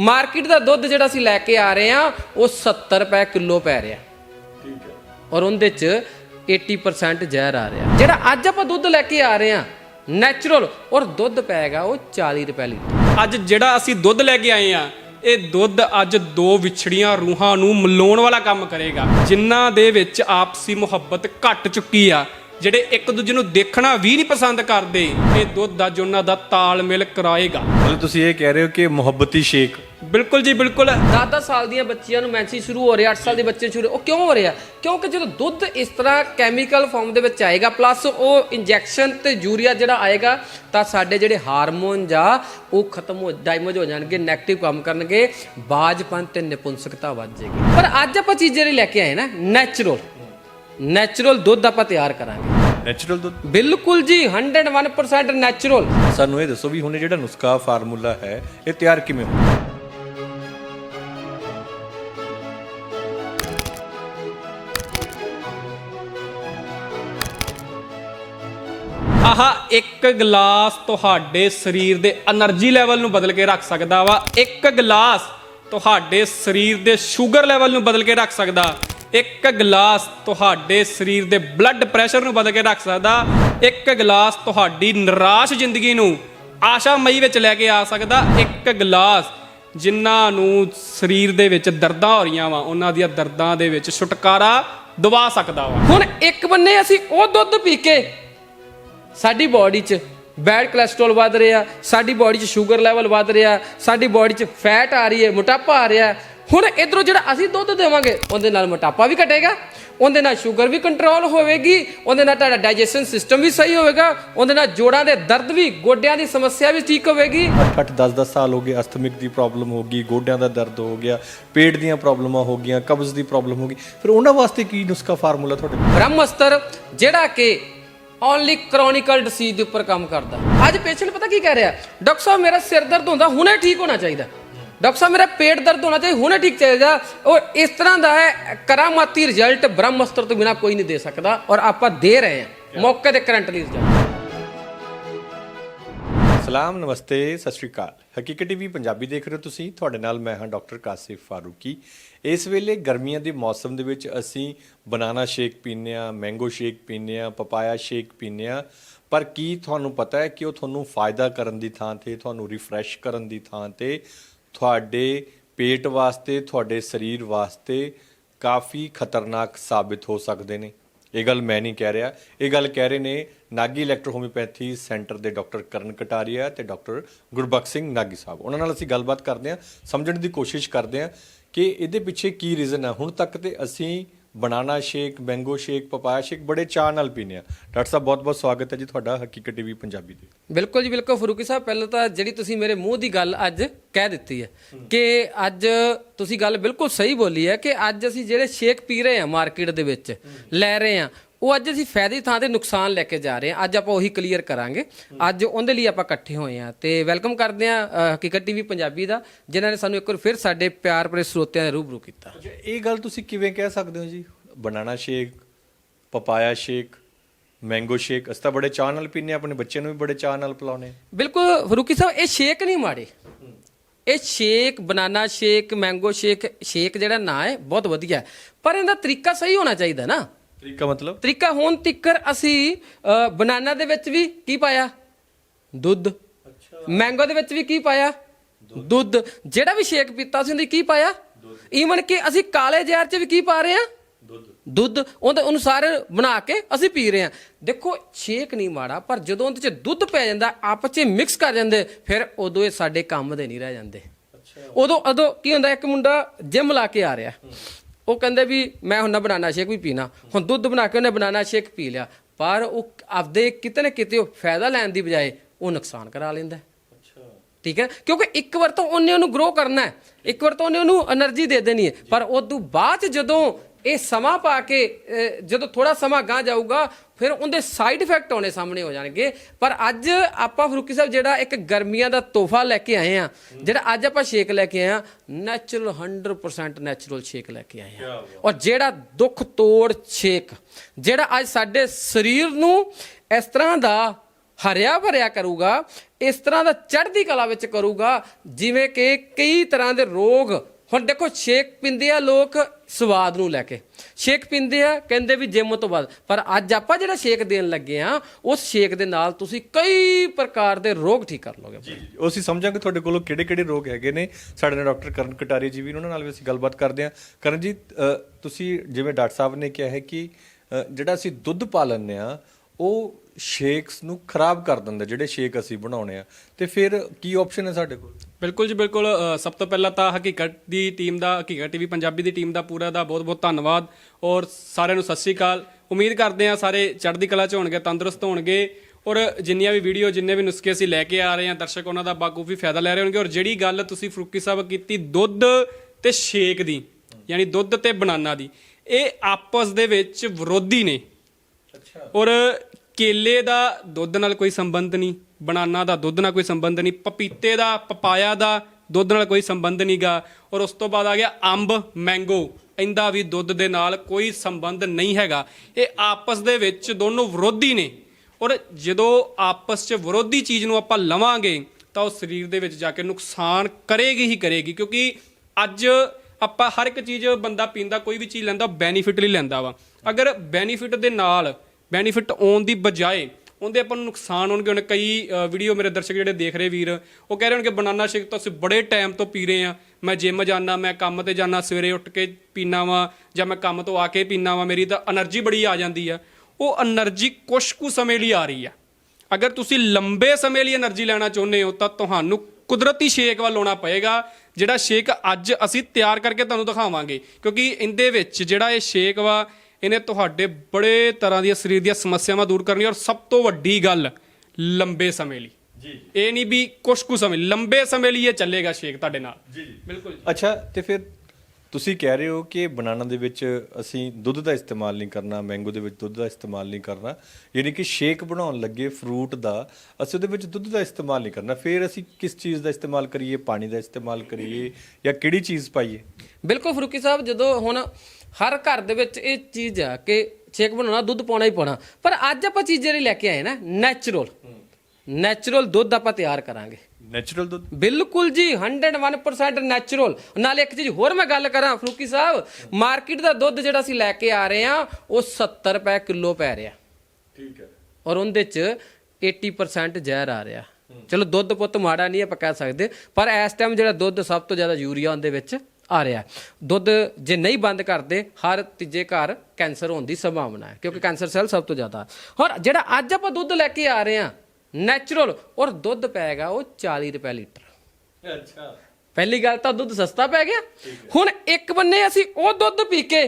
Market ਦਾ ਦੁੱਧ ਜਿਹੜਾ ਅਸੀਂ ਲੈ ਕੇ ਆ ਰਹੇ ਆ ਉਹ 70 ਰੁਪਏ ਕਿਲੋ ਪੈ ਰਿਹਾ। ਠੀਕ ਹੈ। ਔਰ ਉਹਦੇ ਚ 80% ਜ਼ਹਿਰ ਆ ਰਿਹਾ। ਜਿਹੜਾ ਅੱਜ ਆਪਾਂ ਦੁੱਧ ਲੈ ਕੇ ਆ ਰਹੇ ਆ ਨੈਚੁਰਲ ਔਰ ਦੁੱਧ ਪੈਗਾ ਉਹ 40 ਰੁਪਏ ਲੀਟਰ। ਅੱਜ ਜਿਹੜਾ ਅਸੀਂ ਦੁੱਧ ਲੈ ਕੇ ਆਏ ਆ ਇਹ ਦੁੱਧ ਅੱਜ ਦੋ ਵਿਛੜੀਆਂ ਰੂਹਾਂ ਨੂੰ ਮਿਲਾਉਣ ਵਾਲਾ ਕੰਮ ਕਰੇਗਾ। ਜਿਨ੍ਹਾਂ ਦੇ ਵਿੱਚ ਆਪਸੀ ਮੁਹੱਬਤ ਘਟ ਚੁੱਕੀ ਆ। ਜਿਹੜੇ ਇੱਕ ਦੂਜੇ ਨੂੰ ਦੇਖਣਾ ਵੀ ਨਹੀਂ ਪਸੰਦ ਕਰਦੇ ਇਹ ਦੁੱਧ ਅੱਜ ਉਹਨਾਂ ਦਾ ਤਾਲਮੇਲ ਕਰਾਏਗਾ। ਮਤਲਬ ਤੁਸੀਂ ਇਹ ਕਹਿ ਰਹੇ ਹੋ ਕਿ ਮੁਹੱਬਤੀ ਸ਼ੇਕ ਬਿਲਕੁਲ ਜੀ ਬਿਲਕੁਲ। 10 ਸਾਲ ਦੀਆਂ ਬੱਚੀਆਂ ਨੂੰ ਮੈਂਸੀ ਸ਼ੁਰੂ ਹੋ ਰਿਹਾ 8 ਸਾਲ ਦੇ ਬੱਚੇ ਸ਼ੁਰੂ ਉਹ ਕਿਉਂ ਹੋ ਰਿਹਾ? ਕਿਉਂਕਿ ਜਦੋਂ ਦੁੱਧ ਇਸ ਤਰ੍ਹਾਂ ਕੈਮੀਕਲ ਫਾਰਮ ਦੇ ਵਿੱਚ ਆਏਗਾ ਪਲੱਸ ਉਹ ਇੰਜੈਕਸ਼ਨ ਤੇ ਯੂਰੀਆ ਜਿਹੜਾ ਆਏਗਾ ਤਾਂ ਸਾਡੇ ਜਿਹੜੇ ਹਾਰਮੋਨ ਜਾਂ ਉਹ ਖਤਮ ਹੋ ਡਾਈਮੇਜ ਹੋ ਜਾਣਗੇ 네ਗੇਟਿਵ ਕੰਮ ਕਰਨਗੇ ਬਾਜਪਨ ਤੇ ਨਿਪੁੰਸਕਤਾ ਵੱਧ ਜਾਏਗੀ। ਪਰ ਅੱਜ ਆਪਾਂ ਚੀਜ਼ ਜਿਹੜੀ ਲੈ ਕੇ ਆਏ ਨਾ ਨੈਚੁਰਲ ਨੈਚੁਰਲ ਦੁੱਧ ਆਪਾਂ ਤਿਆਰ ਕਰਾਂਗੇ। ਨੈਚੁਰਲ ਦੁੱਧ? ਬਿਲਕੁਲ ਜੀ 101% ਨੈਚੁਰਲ ਸਾਨੂੰ ਇਹ ਦੱਸੋ ਵੀ ਹੁਣ ਇਹ ਜਿਹੜਾ ਨੁਸਖਾ ਫਾਰਮੂਲਾ ਹੈ ਇਹ ਤਿਆਰ ਕਿਵੇਂ ਹੁੰਦਾ ਆਹ, ਇੱਕ ਗਲਾਸ ਤੁਹਾਡੇ ਸਰੀਰ ਦੇ એનર્ਜੀ ਲੈਵਲ ਨੂੰ ਬਦਲ ਕੇ ਰੱਖ ਸਕਦਾ ਵਾ। ਇੱਕ ਗਲਾਸ ਤੁਹਾਡੇ ਸਰੀਰ ਦੇ ਸ਼ੂਗਰ ਲੈਵਲ ਨੂੰ ਬਦਲ ਕੇ ਰੱਖ ਸਕਦਾ। ਇੱਕ ਗਲਾਸ ਤੁਹਾਡੇ ਸਰੀਰ ਦੇ ਬਲੱਡ ਪ੍ਰੈਸ਼ਰ ਨੂੰ ਬਦਲ ਕੇ ਰੱਖ ਸਕਦਾ। ਇੱਕ ਗਲਾਸ ਤੁਹਾਡੀ ਨਿਰਾਸ਼ ਜ਼ਿੰਦਗੀ ਨੂੰ ਆਸ਼ਾ ਮਈ ਵਿੱਚ ਲੈ ਕੇ ਆ ਸਕਦਾ। ਇੱਕ ਗਲਾਸ ਜਿਨ੍ਹਾਂ ਨੂੰ ਸਰੀਰ ਦੇ ਵਿੱਚ ਦਰਦਾਂ ਹੋ ਰਹੀਆਂ ਵਾ, ਉਹਨਾਂ ਦੀਆਂ ਦਰਦਾਂ ਦੇ ਵਿੱਚ ਛੁਟਕਾਰਾ ਦਵਾ ਸਕਦਾ ਵਾ। ਹੁਣ ਇੱਕ ਬੰਨੇ ਅਸੀਂ ਉਹ ਦੁੱਧ ਪੀ ਕੇ ਸਾਡੀ ਬਾਡੀ 'ਚ ਬੈਡ ਕੋਲੇਸਟ੍ਰੋਲ ਵੱਧ ਰਿਹਾ ਸਾਡੀ ਬਾਡੀ 'ਚ ਸ਼ੂਗਰ ਲੈਵਲ ਵੱਧ ਰਿਹਾ ਸਾਡੀ ਬਾਡੀ 'ਚ ਫੈਟ ਆ ਰਹੀ ਹੈ ਮੋਟਾਪਾ ਆ ਰਿਹਾ ਹੁਣ ਇਧਰੋਂ ਜਿਹੜਾ ਅਸੀਂ ਦੁੱਧ ਦੇਵਾਂਗੇ ਉਹਦੇ ਨਾਲ ਮੋਟਾਪਾ ਵੀ ਘਟੇਗਾ ਉਹਦੇ ਨਾਲ ਸ਼ੂਗਰ ਵੀ ਕੰਟਰੋਲ ਹੋਵੇਗੀ ਉਹਦੇ ਨਾਲ ਤੁਹਾਡਾ ਡਾਈਜੈਸ਼ਨ ਸਿਸਟਮ ਵੀ ਸਹੀ ਹੋਵੇਗਾ ਉਹਦੇ ਨਾਲ ਜੋੜਾਂ ਦੇ ਦਰਦ ਵੀ ਗੋਡਿਆਂ ਦੀ ਸਮੱਸਿਆ ਵੀ ਠੀਕ ਹੋਵੇਗੀ। 8 10 10 ਸਾਲ ਹੋ ਗਏ ਅਸਥਮਿਕ ਦੀ ਪ੍ਰੋਬਲਮ ਹੋ ਗਈ ਗੋਡਿਆਂ ਦਾ ਦਰਦ ਹੋ ਗਿਆ ਪੇਟ ਦੀਆਂ ਪ੍ਰੋਬਲਮਾਂ ਹੋ ਗਈਆਂ ਕਬਜ਼ ਦੀ ਪ੍ਰੋਬਲਮ ਹੋ ਗਈ ਫਿਰ ਉਹਨਾਂ ਵਾਸਤੇ ਕੀ ਨੁਸਖਾ ਫਾਰਮੂਲਾ ਤੁਹਾਡੇ ਕੋਲ? ਬ੍ਰਹਮਸਤਰ ਜਿਹੜਾ ਕਿ ਓਨਲੀ ਕ੍ਰੋਨਿਕਲ ਡਿਸੀਜ਼ ਦੇ ਉੱਪਰ ਕੰਮ ਕਰਦਾ। ਅੱਜ ਪੇਸ਼ੈਂਟ ਪਤਾ ਕੀ ਕਹਿ ਰਿਹਾ? ਡਾਕਟਰ ਸਾਹਿਬ ਮੇਰਾ ਸਿਰ ਦਰਦ ਹੁੰਦਾ ਹੁਣੇ ਠੀਕ ਹੋਣਾ ਚਾਹੀਦਾ। ਡਾਕਟਰ ਸਾਹਿਬ ਮੇਰਾ ਪੇਟ ਦਰਦ ਹੋਣਾ ਚਾਹੀਦਾ ਹੁਣੇ ਠੀਕ ਚਾਹੀਦਾ। ਉਹ ਇਸ ਤਰ੍ਹਾਂ ਦਾ ਹੈ ਕਰਾਮਾਤੀ ਰਿਜ਼ਲਟ ਬ੍ਰਹਮਸਤਰ ਤੋਂ ਬਿਨਾ ਕੋਈ ਨਹੀਂ ਦੇ ਸਕਦਾ ਔਰ ਆਪਾਂ ਦੇ ਰਹੇ ਹਾਂ। ਮੌਕੇ ਤੇ ਕਰੰਟਲੀ ਰਿਜ਼ਲਟ ਸਲਾਮ, ਨਮਸਤੇ, ਸਤਿ ਸ਼੍ਰੀ ਅਕਾਲ। ਹਕੀਕਤ ਟੀਵੀ ਪੰਜਾਬੀ ਦੇਖ ਰਹੇ ਹੋ ਤੁਸੀਂ। ਤੁਹਾਡੇ ਨਾਲ ਮੈਂ ਹਾਂ ਡਾਕਟਰ ਕਾਸਿਫ ਫਾਰੂਕੀ। ਇਸ ਵੇਲੇ ਗਰਮੀਆਂ ਦੇ ਮੌਸਮ ਦੇ ਵਿੱਚ ਅਸੀਂ ਬਨਾਨਾ ਸ਼ੇਕ ਪੀਂਦੇ ਆ ਮੈਂਗੋ ਸ਼ੇਕ ਪੀਂਦੇ ਆ ਪਪਾਇਆ ਸ਼ੇਕ ਪੀਂਦੇ ਆ ਪਰ ਕੀ ਤੁਹਾਨੂੰ ਪਤਾ ਹੈ ਕਿ ਉਹ ਤੁਹਾਨੂੰ ਫਾਇਦਾ ਕਰਨ ਦੀ ਥਾਂ ਤੇ, ਤੁਹਾਨੂੰ ਰਿਫਰੈਸ਼ ਕਰਨ ਦੀ ਥਾਂ ਤੇ, ਤੁਹਾਡੇ ਪੇਟ ਵਾਸਤੇ, ਤੁਹਾਡੇ ਸਰੀਰ ਵਾਸਤੇ ਕਾਫੀ ਖਤਰਨਾਕ ਸਾਬਿਤ ਹੋ ਸਕਦੇ ਨੇ। ਇਹ ਗੱਲ ਮੈਂ ਨਹੀਂ ਕਹਿ ਰਿਹਾ। ਇਹ ਗੱਲ ਕਹਿ ਰਹੇ ਨੇ ਨਾਗੀ ਇਲੈਕਟ੍ਰੋ ਹੋਮਿਓਪੈਥੀ ਸੈਂਟਰ ਦੇ ਡਾਕਟਰ ਕਰਨ ਕਟਾਰੀਆ ਤੇ ਡਾਕਟਰ ਗੁਰਬਖਸ਼ ਸਿੰਘ ਨਾਗੀ ਸਾਹਿਬ। ਉਹਨਾਂ ਨਾਲ ਅਸੀਂ ਗੱਲਬਾਤ ਕਰਦੇ ਹਾਂ, ਸਮਝਣ ਦੀ ਕੋਸ਼ਿਸ਼ ਕਰਦੇ ਹਾਂ ਕਿ ਇਹਦੇ ਪਿੱਛੇ ਕੀ ਰੀਜ਼ਨ ਹੈ ਹੁਣ ਤੱਕ ਤੇ ਅਸੀਂ banana shake, mango shake, papaya shake ਬੜੇ ਚਾਅ ਨਾਲ ਪੀਨੇ ਆ। ਡਾਕਟਰ ਸਾਹਿਬ, ਬਹੁਤ ਬਹੁਤ ਸਵਾਗਤ ਹੈ ਜੀ ਤੁਹਾਡਾ ਹਕੀਕਤ ਟੀਵੀ ਪੰਜਾਬੀ ਦੇ ਬਿਲਕੁਲ ਜੀ, ਬਿਲਕੁਲ। ਫਰੂਕੀ ਸਾਹਿਬ, ਪਹਿਲਾਂ ਤਾਂ ਜਿਹੜੀ ਤੁਸੀਂ ਮੇਰੇ ਮੂੰਹ ਦੀ ਗੱਲ ਅੱਜ ਕਹਿ ਦਿੱਤੀ ਹੈ ਕਿ ਅੱਜ ਤੁਸੀਂ ਗੱਲ ਬਿਲਕੁਲ ਸਹੀ ਬੋਲੀ ਹੈ ਕਿ ਅੱਜ ਅਸੀਂ ਜਿਹੜੇ ਸ਼ੇਕ ਪੀ ਰਹੇ ਹਾਂ ਮਾਰਕੀਟ ਦੇ ਵਿੱਚ, ਲੈ ਰਹੇ ਹਾਂ ਉਹ ਅੱਜ ਅਸੀਂ ਫਾਇਦੇ ਦੀ ਥਾਂ ਤੇ ਨੁਕਸਾਨ ਲੈ ਕੇ ਜਾ ਰਹੇ ਹਾਂ। ਅੱਜ ਆਪਾਂ ਉਹੀ ਕਲੀਅਰ ਕਰਾਂਗੇ। ਅੱਜ ਉਹਦੇ ਲਈ ਆਪਾਂ ਇਕੱਠੇ ਹੋਏ ਹਾਂ। ਤੇ ਵੈਲਕਮ ਕਰਦੇ ਹਾਂ ਹਕੀਕਤ ਟੀਵੀ ਪੰਜਾਬੀ ਦਾ ਜਿਨ੍ਹਾਂ ਨੇ ਸਾਨੂੰ ਇੱਕ ਵਾਰ ਫਿਰ ਸਾਡੇ ਪਿਆਰ ਭਰੇ ਸਰੋਤਿਆਂ ਦੇ ਰੂਬਰੂ ਕੀਤਾ। ਇਹ ਗੱਲ ਤੁਸੀਂ ਕਿਵੇਂ ਕਹਿ ਸਕਦੇ ਹੋ ਜੀ? Banana shake papaya shake mango shake ਅਸੀਂ ਤਾਂ ਬੜੇ ਚਾਅ ਨਾਲ ਪੀਨੇ ਆਪਣੇ ਬੱਚਿਆਂ ਨੂੰ ਵੀ ਬੜੇ ਚਾਅ ਨਾਲ ਪਿਲਾਉਨੇ ਬਿਲਕੁਲ ਫਰੂਕੀ ਸਾਹਿਬ ਇਹ ਸ਼ੇਕ ਨਹੀਂ ਮਾੜੇ। ਇਹ shake banana shake mango shake shake ਜਿਹੜਾ ਨਾਂ ਹੈ ਬਹੁਤ ਵਧੀਆ ਪਰ ਇਹਦਾ ਤਰੀਕਾ ਸਹੀ ਹੋਣਾ ਚਾਹੀਦਾ ਨਾ। ਤਰੀਕਾ ਮਤਲਬ? ਤਰੀਕਾ ਹੁਣ ਤਿੱਕਰ ਅਸੀਂ ਬਨਾਨਾ ਦੇ ਵਿੱਚ ਵੀ ਕੀ ਪਾਇਆ? ਦੁੱਧ। ਮੈਂਗੋ ਦੇ ਵਿੱਚ ਵੀ ਕੀ ਪਾਇਆ? ਦੁੱਧ। ਜਿਹੜਾ ਵੀ ਸ਼ੇਕ ਪੀਤਾ ਸੀ ਉਹਦੇ ਕੀ ਪਾਇਆ? ਈਵਨ ਕਿ ਅਸੀਂ ਕਾਲੇ ਜ਼ਹਿਰ 'ਚ ਵੀ ਕੀ ਪਾ ਰਹੇ ਹਾਂ? ਦੁੱਧ। ਉਹਦੇ ਅਨੁਸਾਰ ਬਣਾ ਕੇ ਅਸੀਂ ਪੀ ਰਹੇ ਹਾਂ। ਦੇਖੋ ਸ਼ੇਕ ਨਹੀਂ ਮਾੜਾ ਪਰ ਜਦੋਂ ਉਹਦੇ 'ਚ ਦੁੱਧ ਪੈ ਜਾਂਦਾ ਆਪਸ 'ਚ ਮਿਕਸ ਕਰ ਜਾਂਦੇ ਫਿਰ ਉਦੋਂ ਇਹ ਸਾਡੇ ਕੰਮ ਦੇ ਨਹੀਂ ਰਹਿ ਜਾਂਦੇ। ਉਦੋਂ ਉਦੋਂ ਕੀ ਹੁੰਦਾ ਇੱਕ ਮੁੰਡਾ ਜਿਮ ਲਾ ਕੇ ਆ ਰਿਹਾ। ਉਹ ਕਹਿੰਦੇ ਵੀ ਮੈਂ ਹੁਣ ਨਾ ਬਨਾਨਾ ਸ਼ੇਕ ਵੀ ਪੀਣਾ। ਹੁਣ ਦੁੱਧ ਬਣਾ ਕੇ ਉਹਨੇ ਬਨਾਨਾ ਸ਼ੇਕ ਪੀ ਲਿਆ। ਪਰ ਉਹ ਆਪਦੇ ਕਿਤੇ ਨਾ ਕਿਤੇ ਉਹ ਫਾਇਦਾ ਲੈਣ ਦੀ ਬਜਾਏ ਉਹ ਨੁਕਸਾਨ ਕਰਾ ਲੈਂਦਾ। ਠੀਕ ਹੈ? ਕਿਉਂਕਿ ਇੱਕ ਵਾਰ ਤਾਂ ਉਹਨੇ ਉਹਨੂੰ ਗਰੋ ਕਰਨਾ ਹੈ। ਇੱਕ ਵਾਰ ਤਾਂ ਉਹਨੇ ਉਹਨੂੰ એનર્ਜੀ ਦੇ ਦੇਣੀ ਹੈ। ਪਰ ਉਸ ਤੋਂ ਬਾਅਦ ਜਦੋਂ ਇਹ ਸਮਾਂ ਪਾ ਕੇ ਜਦੋਂ ਥੋੜਾ ਸਮਾਂ ਗਾਂ ਜਾਊਗਾ ਫਿਰ ਉਹਦੇ ਸਾਈਡ ਇਫੈਕਟ ਆਉਣੇ ਸਾਹਮਣੇ ਹੋ ਜਾਣਗੇ। ਪਰ ਅੱਜ ਆਪਾਂ ਫਰੂਕੀ ਸਾਹਿਬ ਜਿਹੜਾ ਇੱਕ ਗਰਮੀਆਂ ਦਾ ਤੋਹਫਾ ਲੈ ਕੇ ਆਏ ਆ ਜਿਹੜਾ ਅੱਜ ਆਪਾਂ ਸ਼ੇਕ ਲੈ ਕੇ ਆਏ ਆ ਨੈਚੁਰਲ 100% ਨੈਚੁਰਲ ਸ਼ੇਕ ਲੈ ਕੇ ਆਏ ਆ ਔਰ ਜਿਹੜਾ ਦੁੱਖ ਤੋੜ ਸ਼ੇਕ ਜਿਹੜਾ ਅੱਜ ਸਾਡੇ ਸਰੀਰ ਨੂੰ ਇਸ ਤਰ੍ਹਾਂ ਦਾ ਹਰਿਆ ਭਰਿਆ ਕਰੂਗਾ ਇਸ ਤਰ੍ਹਾਂ ਦਾ ਚੜ੍ਹਦੀ ਕਲਾ ਵਿੱਚ ਕਰੂਗਾ ਜਿਵੇਂ ਕਿ ਕਈ ਤਰ੍ਹਾਂ ਦੇ ਰੋਗ ਹੁਣ ਦੇਖੋ, ਸ਼ੇਕ ਪੀਂਦੇ ਆ ਲੋਕ ਸਵਾਦ ਨੂੰ ਲੈ ਕੇ। ਸ਼ੇਕ ਪੀਂਦੇ ਆ, ਕਹਿੰਦੇ ਵੀ ਜਿਮ ਤੋਂ ਬਾਅਦ। ਪਰ ਅੱਜ ਆਪਾਂ ਜਿਹੜਾ ਸ਼ੇਕ ਦੇਣ ਲੱਗੇ ਆ, ਉਸ ਸ਼ੇਕ ਦੇ ਨਾਲ ਤੁਸੀਂ ਕਈ ਪ੍ਰਕਾਰ ਦੇ ਰੋਗ ਠੀਕ ਕਰ ਲੋਗੇ ਉਹ ਅਸੀਂ ਸਮਝਾਂਗੇ ਤੁਹਾਡੇ ਕੋਲੋਂ ਕਿਹੜੇ ਕਿਹੜੇ ਰੋਗ ਹੈਗੇ ਨੇ। ਸਾਡੇ ਨਾਲ ਡਾਕਟਰ ਕਰਨ ਕਟਾਰੀ ਜੀ ਵੀ ਉਹਨਾਂ ਨਾਲ ਵੀ ਅਸੀਂ ਗੱਲਬਾਤ ਕਰਦੇ ਹਾਂ। ਕਰਨ ਜੀ ਤੁਸੀਂ ਜਿਵੇਂ ਡਾਕਟਰ ਸਾਹਿਬ ਨੇ ਕਿਹਾ ਹੈ ਕਿ ਜਿਹੜਾ ਅਸੀਂ ਦੁੱਧ ਪਾ ਲੈਂਦੇ ਆ ਉਹ ਸ਼ੇਕਸ ਨੂੰ ਖਰਾਬ ਕਰ ਦਿੰਦਾ, ਜਿਹੜੇ ਸ਼ੇਕ ਅਸੀਂ ਬਣਾਉਣੇ ਆ। ਤੇ ਫਿਰ ਕੀ ਆਪਸ਼ਨ ਹੈ ਸਾਡੇ ਕੋਲ? ਬਿਲਕੁਲ ਜੀ ਬਿਲਕੁਲ ਸਭ ਤੋਂ ਪਹਿਲਾਂ ਤਾਂ ਹਕੀਕਤ ਦੀ ਟੀਮ ਦਾ ਹਕੀਕਤ ਟੀਵੀ ਪੰਜਾਬੀ ਦੀ ਟੀਮ ਦਾ ਪੂਰਾ ਦਾ ਬਹੁਤ-ਬਹੁਤ ਧੰਨਵਾਦ। ਔਰ ਸਾਰਿਆਂ ਨੂੰ ਸਤਿ ਸ਼੍ਰੀ ਅਕਾਲ। ਉਮੀਦ ਕਰਦੇ ਹਾਂ ਸਾਰੇ ਚੜ੍ਹਦੀ ਕਲਾ ਚ ਹੋਣਗੇ ਤੰਦਰੁਸਤ ਹੋਣਗੇ। ਔਰ ਜਿੰਨੀਆਂ ਵੀ ਵੀਡੀਓ ਜਿੰਨੇ ਵੀ ਨੁਸਖੇ ਅਸੀਂ ਲੈ ਕੇ ਆ ਰਹੇ ਹਾਂ ਦਰਸ਼ਕ ਉਹਨਾਂ ਦਾ ਬਾਕੂਫੀ ਫਾਇਦਾ ਲੈ ਰਹੇ ਹੋਣਗੇ। ਔਰ ਜਿਹੜੀ ਗੱਲ ਤੁਸੀਂ ਫਰੂਕੀ ਸਾਹਿਬ ਕੀਤੀ ਦੁੱਧ ਤੇ ਸ਼ੇਕ ਦੀ ਯਾਨੀ ਦੁੱਧ ਤੇ ਬਨਾਨਾ ਦੀ ਇਹ ਆਪਸ ਦੇ ਵਿੱਚ ਵਿਰੋਧੀ ਨੇ। ਅੱਛਾ। ਔਰ ਕੇਲੇ ਦਾ ਦੁੱਧ ਨਾਲ ਕੋਈ ਸੰਬੰਧ ਨਹੀਂ। ਬਨਾਨਾ ਦਾ ਦੁੱਧ ਨਾਲ ਕੋਈ ਸੰਬੰਧ ਨਹੀਂ, ਪਪੀਤੇ ਦਾ, ਪਪਾਇਆ ਦਾ ਦੁੱਧ ਨਾਲ ਕੋਈ ਸੰਬੰਧ ਨਹੀਂਗਾ। ਔਰ ਉਸ ਤੋਂ ਬਾਅਦ ਆ ਗਿਆ ਅੰਬ ਮੈਂਗੋ ਇਹਦਾ ਵੀ ਦੁੱਧ ਦੇ ਨਾਲ ਕੋਈ ਸੰਬੰਧ ਨਹੀਂ ਹੈਗਾ। ਇਹ ਆਪਸ ਦੇ ਵਿੱਚ ਦੋਨੋਂ ਵਿਰੋਧੀ ਨੇ। ਔਰ ਜਦੋਂ ਆਪਸ 'ਚ ਵਿਰੋਧੀ ਚੀਜ਼ ਨੂੰ ਆਪਾਂ ਲਵਾਂਗੇ, ਤਾਂ ਉਹ ਸਰੀਰ ਦੇ ਵਿੱਚ ਜਾ ਕੇ ਨੁਕਸਾਨ ਕਰੇਗੀ ਹੀ ਕਰੇਗੀ, ਕਿਉਂਕਿ ਅੱਜ ਆਪਾਂ ਹਰ ਇੱਕ ਚੀਜ਼ ਬੰਦਾ ਪੀਂਦਾ, ਕੋਈ ਵੀ ਚੀਜ਼ ਲੈਂਦਾ ਬੈਨੀਫਿਟ ਲਈ ਲੈਂਦਾ ਵਾ। ਅਗਰ ਬੈਨੀਫਿਟ ਦੇ ਨਾਲ ਬੈਨੀਫਿਟ ਆਉਣ ਦੀ ਬਜਾਏ ਉਹਦੇ ਆਪਾਂ ਨੂੰ ਨੁਕਸਾਨ ਹੋਣਗੇ। ਹੁਣ ਕਈ ਵੀਡੀਓ ਮੇਰੇ ਦਰਸ਼ਕ ਜਿਹੜੇ ਦੇਖ ਰਹੇ ਵੀਰ, ਉਹ ਕਹਿ ਰਹੇ ਹੋਣਗੇ, ਬਨਾਨਾ ਸ਼ੇਕ ਤਾਂ ਅਸੀਂ ਬੜੇ ਟਾਈਮ ਤੋਂ ਪੀ ਰਹੇ ਆ ਮੈਂ ਜਿੰਮ ਜਾਂਦਾ ਮੈਂ ਕੰਮ ਤੇ ਜਾਂਦਾ ਸਵੇਰੇ ਉੱਠ ਕੇ ਪੀਣਾ ਵਾ ਜਾਂ ਮੈਂ ਕੰਮ ਤੋਂ ਆ ਕੇ ਪੀਣਾ ਵਾ, ਮੇਰੀ ਤਾਂ એનર્ਜੀ ਬੜੀ ਆ ਜਾਂਦੀ ਆ। ਉਹ એનર્ਜੀ ਕੁਛ ਕੁ ਸਮੇਂ ਲਈ ਆ ਰਹੀ ਆ। ਅਗਰ ਤੁਸੀਂ ਲੰਬੇ ਸਮੇਂ ਲਈ એનર્ਜੀ ਲੈਣਾ ਚਾਹੁੰਦੇ ਹੋ, ਤਾਂ ਤੁਹਾਨੂੰ ਕੁਦਰਤੀ ਸ਼ੇਕ ਵੱਲ ਲਾਉਣਾ ਪਏਗਾ। ਜਿਹੜਾ ਸ਼ੇਕ ਅੱਜ ਅਸੀਂ ਤਿਆਰ ਕਰਕੇ ਤੁਹਾਨੂੰ ਦਿਖਾਵਾਂਗੇ। ਕਿਉਂਕਿ ਇਹਦੇ ਵਿੱਚ ਜਿਹੜਾ ਇਹ ਸ਼ੇਕ ਵਾ ਇਹਨੇ ਤੁਹਾਡੇ ਬੜੇ ਤਰ੍ਹਾਂ ਦੀਆਂ ਸਰੀਰ ਦੀਆਂ ਸਮੱਸਿਆਵਾਂ ਦੂਰ ਕਰਨੀ ਔਰ ਸਭ ਤੋਂ ਵੱਡੀ ਗੱਲ ਲੰਬੇ ਸਮੇਂ ਲਈ। ਜੀ। ਇਹ ਨਹੀਂ ਵੀ ਕੁਛ ਕੁ ਸਮੇਂ ਲੰਬੇ ਸਮੇਂ ਲਈ ਇਹ ਚੱਲੇਗਾ ਸ਼ੇਕ ਤੁਹਾਡੇ ਨਾਲ। ਜੀ ਬਿਲਕੁਲ ਅੱਛਾ ਤੇ ਫਿਰ ਤੁਸੀਂ ਕਹਿ ਰਹੇ ਹੋ ਕਿ ਬਨਾਨਾ ਦੇ ਵਿੱਚ ਅਸੀਂ ਦੁੱਧ ਦਾ ਇਸਤੇਮਾਲ ਨਹੀਂ ਕਰਨਾ ਮੈਂਗੋ ਦੇ ਵਿੱਚ ਦੁੱਧ ਦਾ ਇਸਤੇਮਾਲ ਨਹੀਂ ਕਰਨਾ। ਯਾਨੀ ਕਿ ਸ਼ੇਕ ਬਣਾਉਣ ਲੱਗੇ ਫਰੂਟ ਦਾ ਅਸੀਂ ਉਹਦੇ ਵਿੱਚ ਦੁੱਧ ਦਾ ਇਸਤੇਮਾਲ ਨਹੀਂ ਕਰਨਾ। ਫਿਰ ਅਸੀਂ ਕਿਸ ਚੀਜ਼ ਦਾ ਇਸਤੇਮਾਲ ਕਰੀਏ? ਪਾਣੀ ਦਾ ਇਸਤੇਮਾਲ ਕਰੀਏ ਜਾਂ ਕਿਹੜੀ ਚੀਜ਼ ਪਾਈਏ? ਬਿਲਕੁਲ ਫਰੂਕੀ ਸਾਹਿਬ ਜਦੋਂ ਹੁਣ ਹਰ ਘਰ ਦੇ ਵਿੱਚ ਇਹ ਚੀਜ਼ ਆ ਕਿ ਸ਼ੇਕ ਬਣਾਉਣਾ ਦੁੱਧ ਪਾਉਣਾ ਹੀ ਪਾਉਣਾ। ਪਰ ਅੱਜ ਆਪਾਂ ਚੀਜ਼ ਜਿਹੜੀ ਲੈ ਕੇ ਆਏ ਨਾ ਨੈਚੁਰਲ ਨੈਚੁਰਲ ਦੁੱਧ ਆਪਾਂ ਤਿਆਰ ਕਰਾਂਗੇ। ਨੈਚੁਰਲ ਦੁੱਧ? ਬਿਲਕੁਲ ਜੀ 101% ਨੈਚੁਰਲ ਨਾਲ ਇੱਕ ਚੀਜ਼ ਹੋਰ ਮੈਂ ਗੱਲ ਕਰਾਂ ਫਰੂਕੀ ਸਾਹਿਬ। ਮਾਰਕੀਟ ਦਾ ਦੁੱਧ ਜਿਹੜਾ ਅਸੀਂ ਲੈ ਕੇ ਆ ਰਹੇ ਆ ਉਹ 70 ਰੁਪਏ ਕਿਲੋ ਪੈ ਰਿਹਾ। ਠੀਕ ਹੈ। ਔਰ ਉਹਦੇ ਚ 80% ਜ਼ਹਿਰ ਆ ਰਿਹਾ। ਚਲੋ ਦੁੱਧ ਪੁੱਤ ਮਾੜਾ ਨਹੀਂ ਆਪਾਂ ਕਹਿ ਸਕਦੇ ਪਰ ਇਸ ਟਾਈਮ ਜਿਹੜਾ ਦੁੱਧ ਸਭ ਤੋਂ ਜ਼ਿਆਦਾ ਯੂਰੀਆ ਉਹਦੇ ਵਿੱਚ ਆ ਰਿਹਾ ਦੁੱਧ ਜੇ ਨਹੀਂ ਬੰਦ ਕਰਦੇ ਹਰ ਤੀਜੇ ਘਰ ਕੈਂਸਰ ਹੋਣ ਦੀ ਸੰਭਾਵਨਾ ਹੈ ਕਿਉਂਕਿ ਕੈਂਸਰ ਸੈੱਲ ਸਭ ਤੋਂ ਜ਼ਿਆਦਾ। ਔਰ ਜਿਹੜਾ ਅੱਜ ਆਪਾਂ ਦੁੱਧ ਲੈ ਕੇ ਆ ਰਹੇ ਹਾਂ ਨੈਚੁਰਲ ਔਰ ਦੁੱਧ ਪੈਗਾ ਉਹ 40 ਰੁਪਏ ਲੀਟਰ। ਅੱਛਾ। ਪਹਿਲੀ ਗੱਲ ਤਾਂ ਦੁੱਧ ਸਸਤਾ ਪੈ ਗਿਆ। ਹੁਣ ਇੱਕ ਬੰਨੇ ਅਸੀਂ ਉਹ ਦੁੱਧ ਪੀ ਕੇ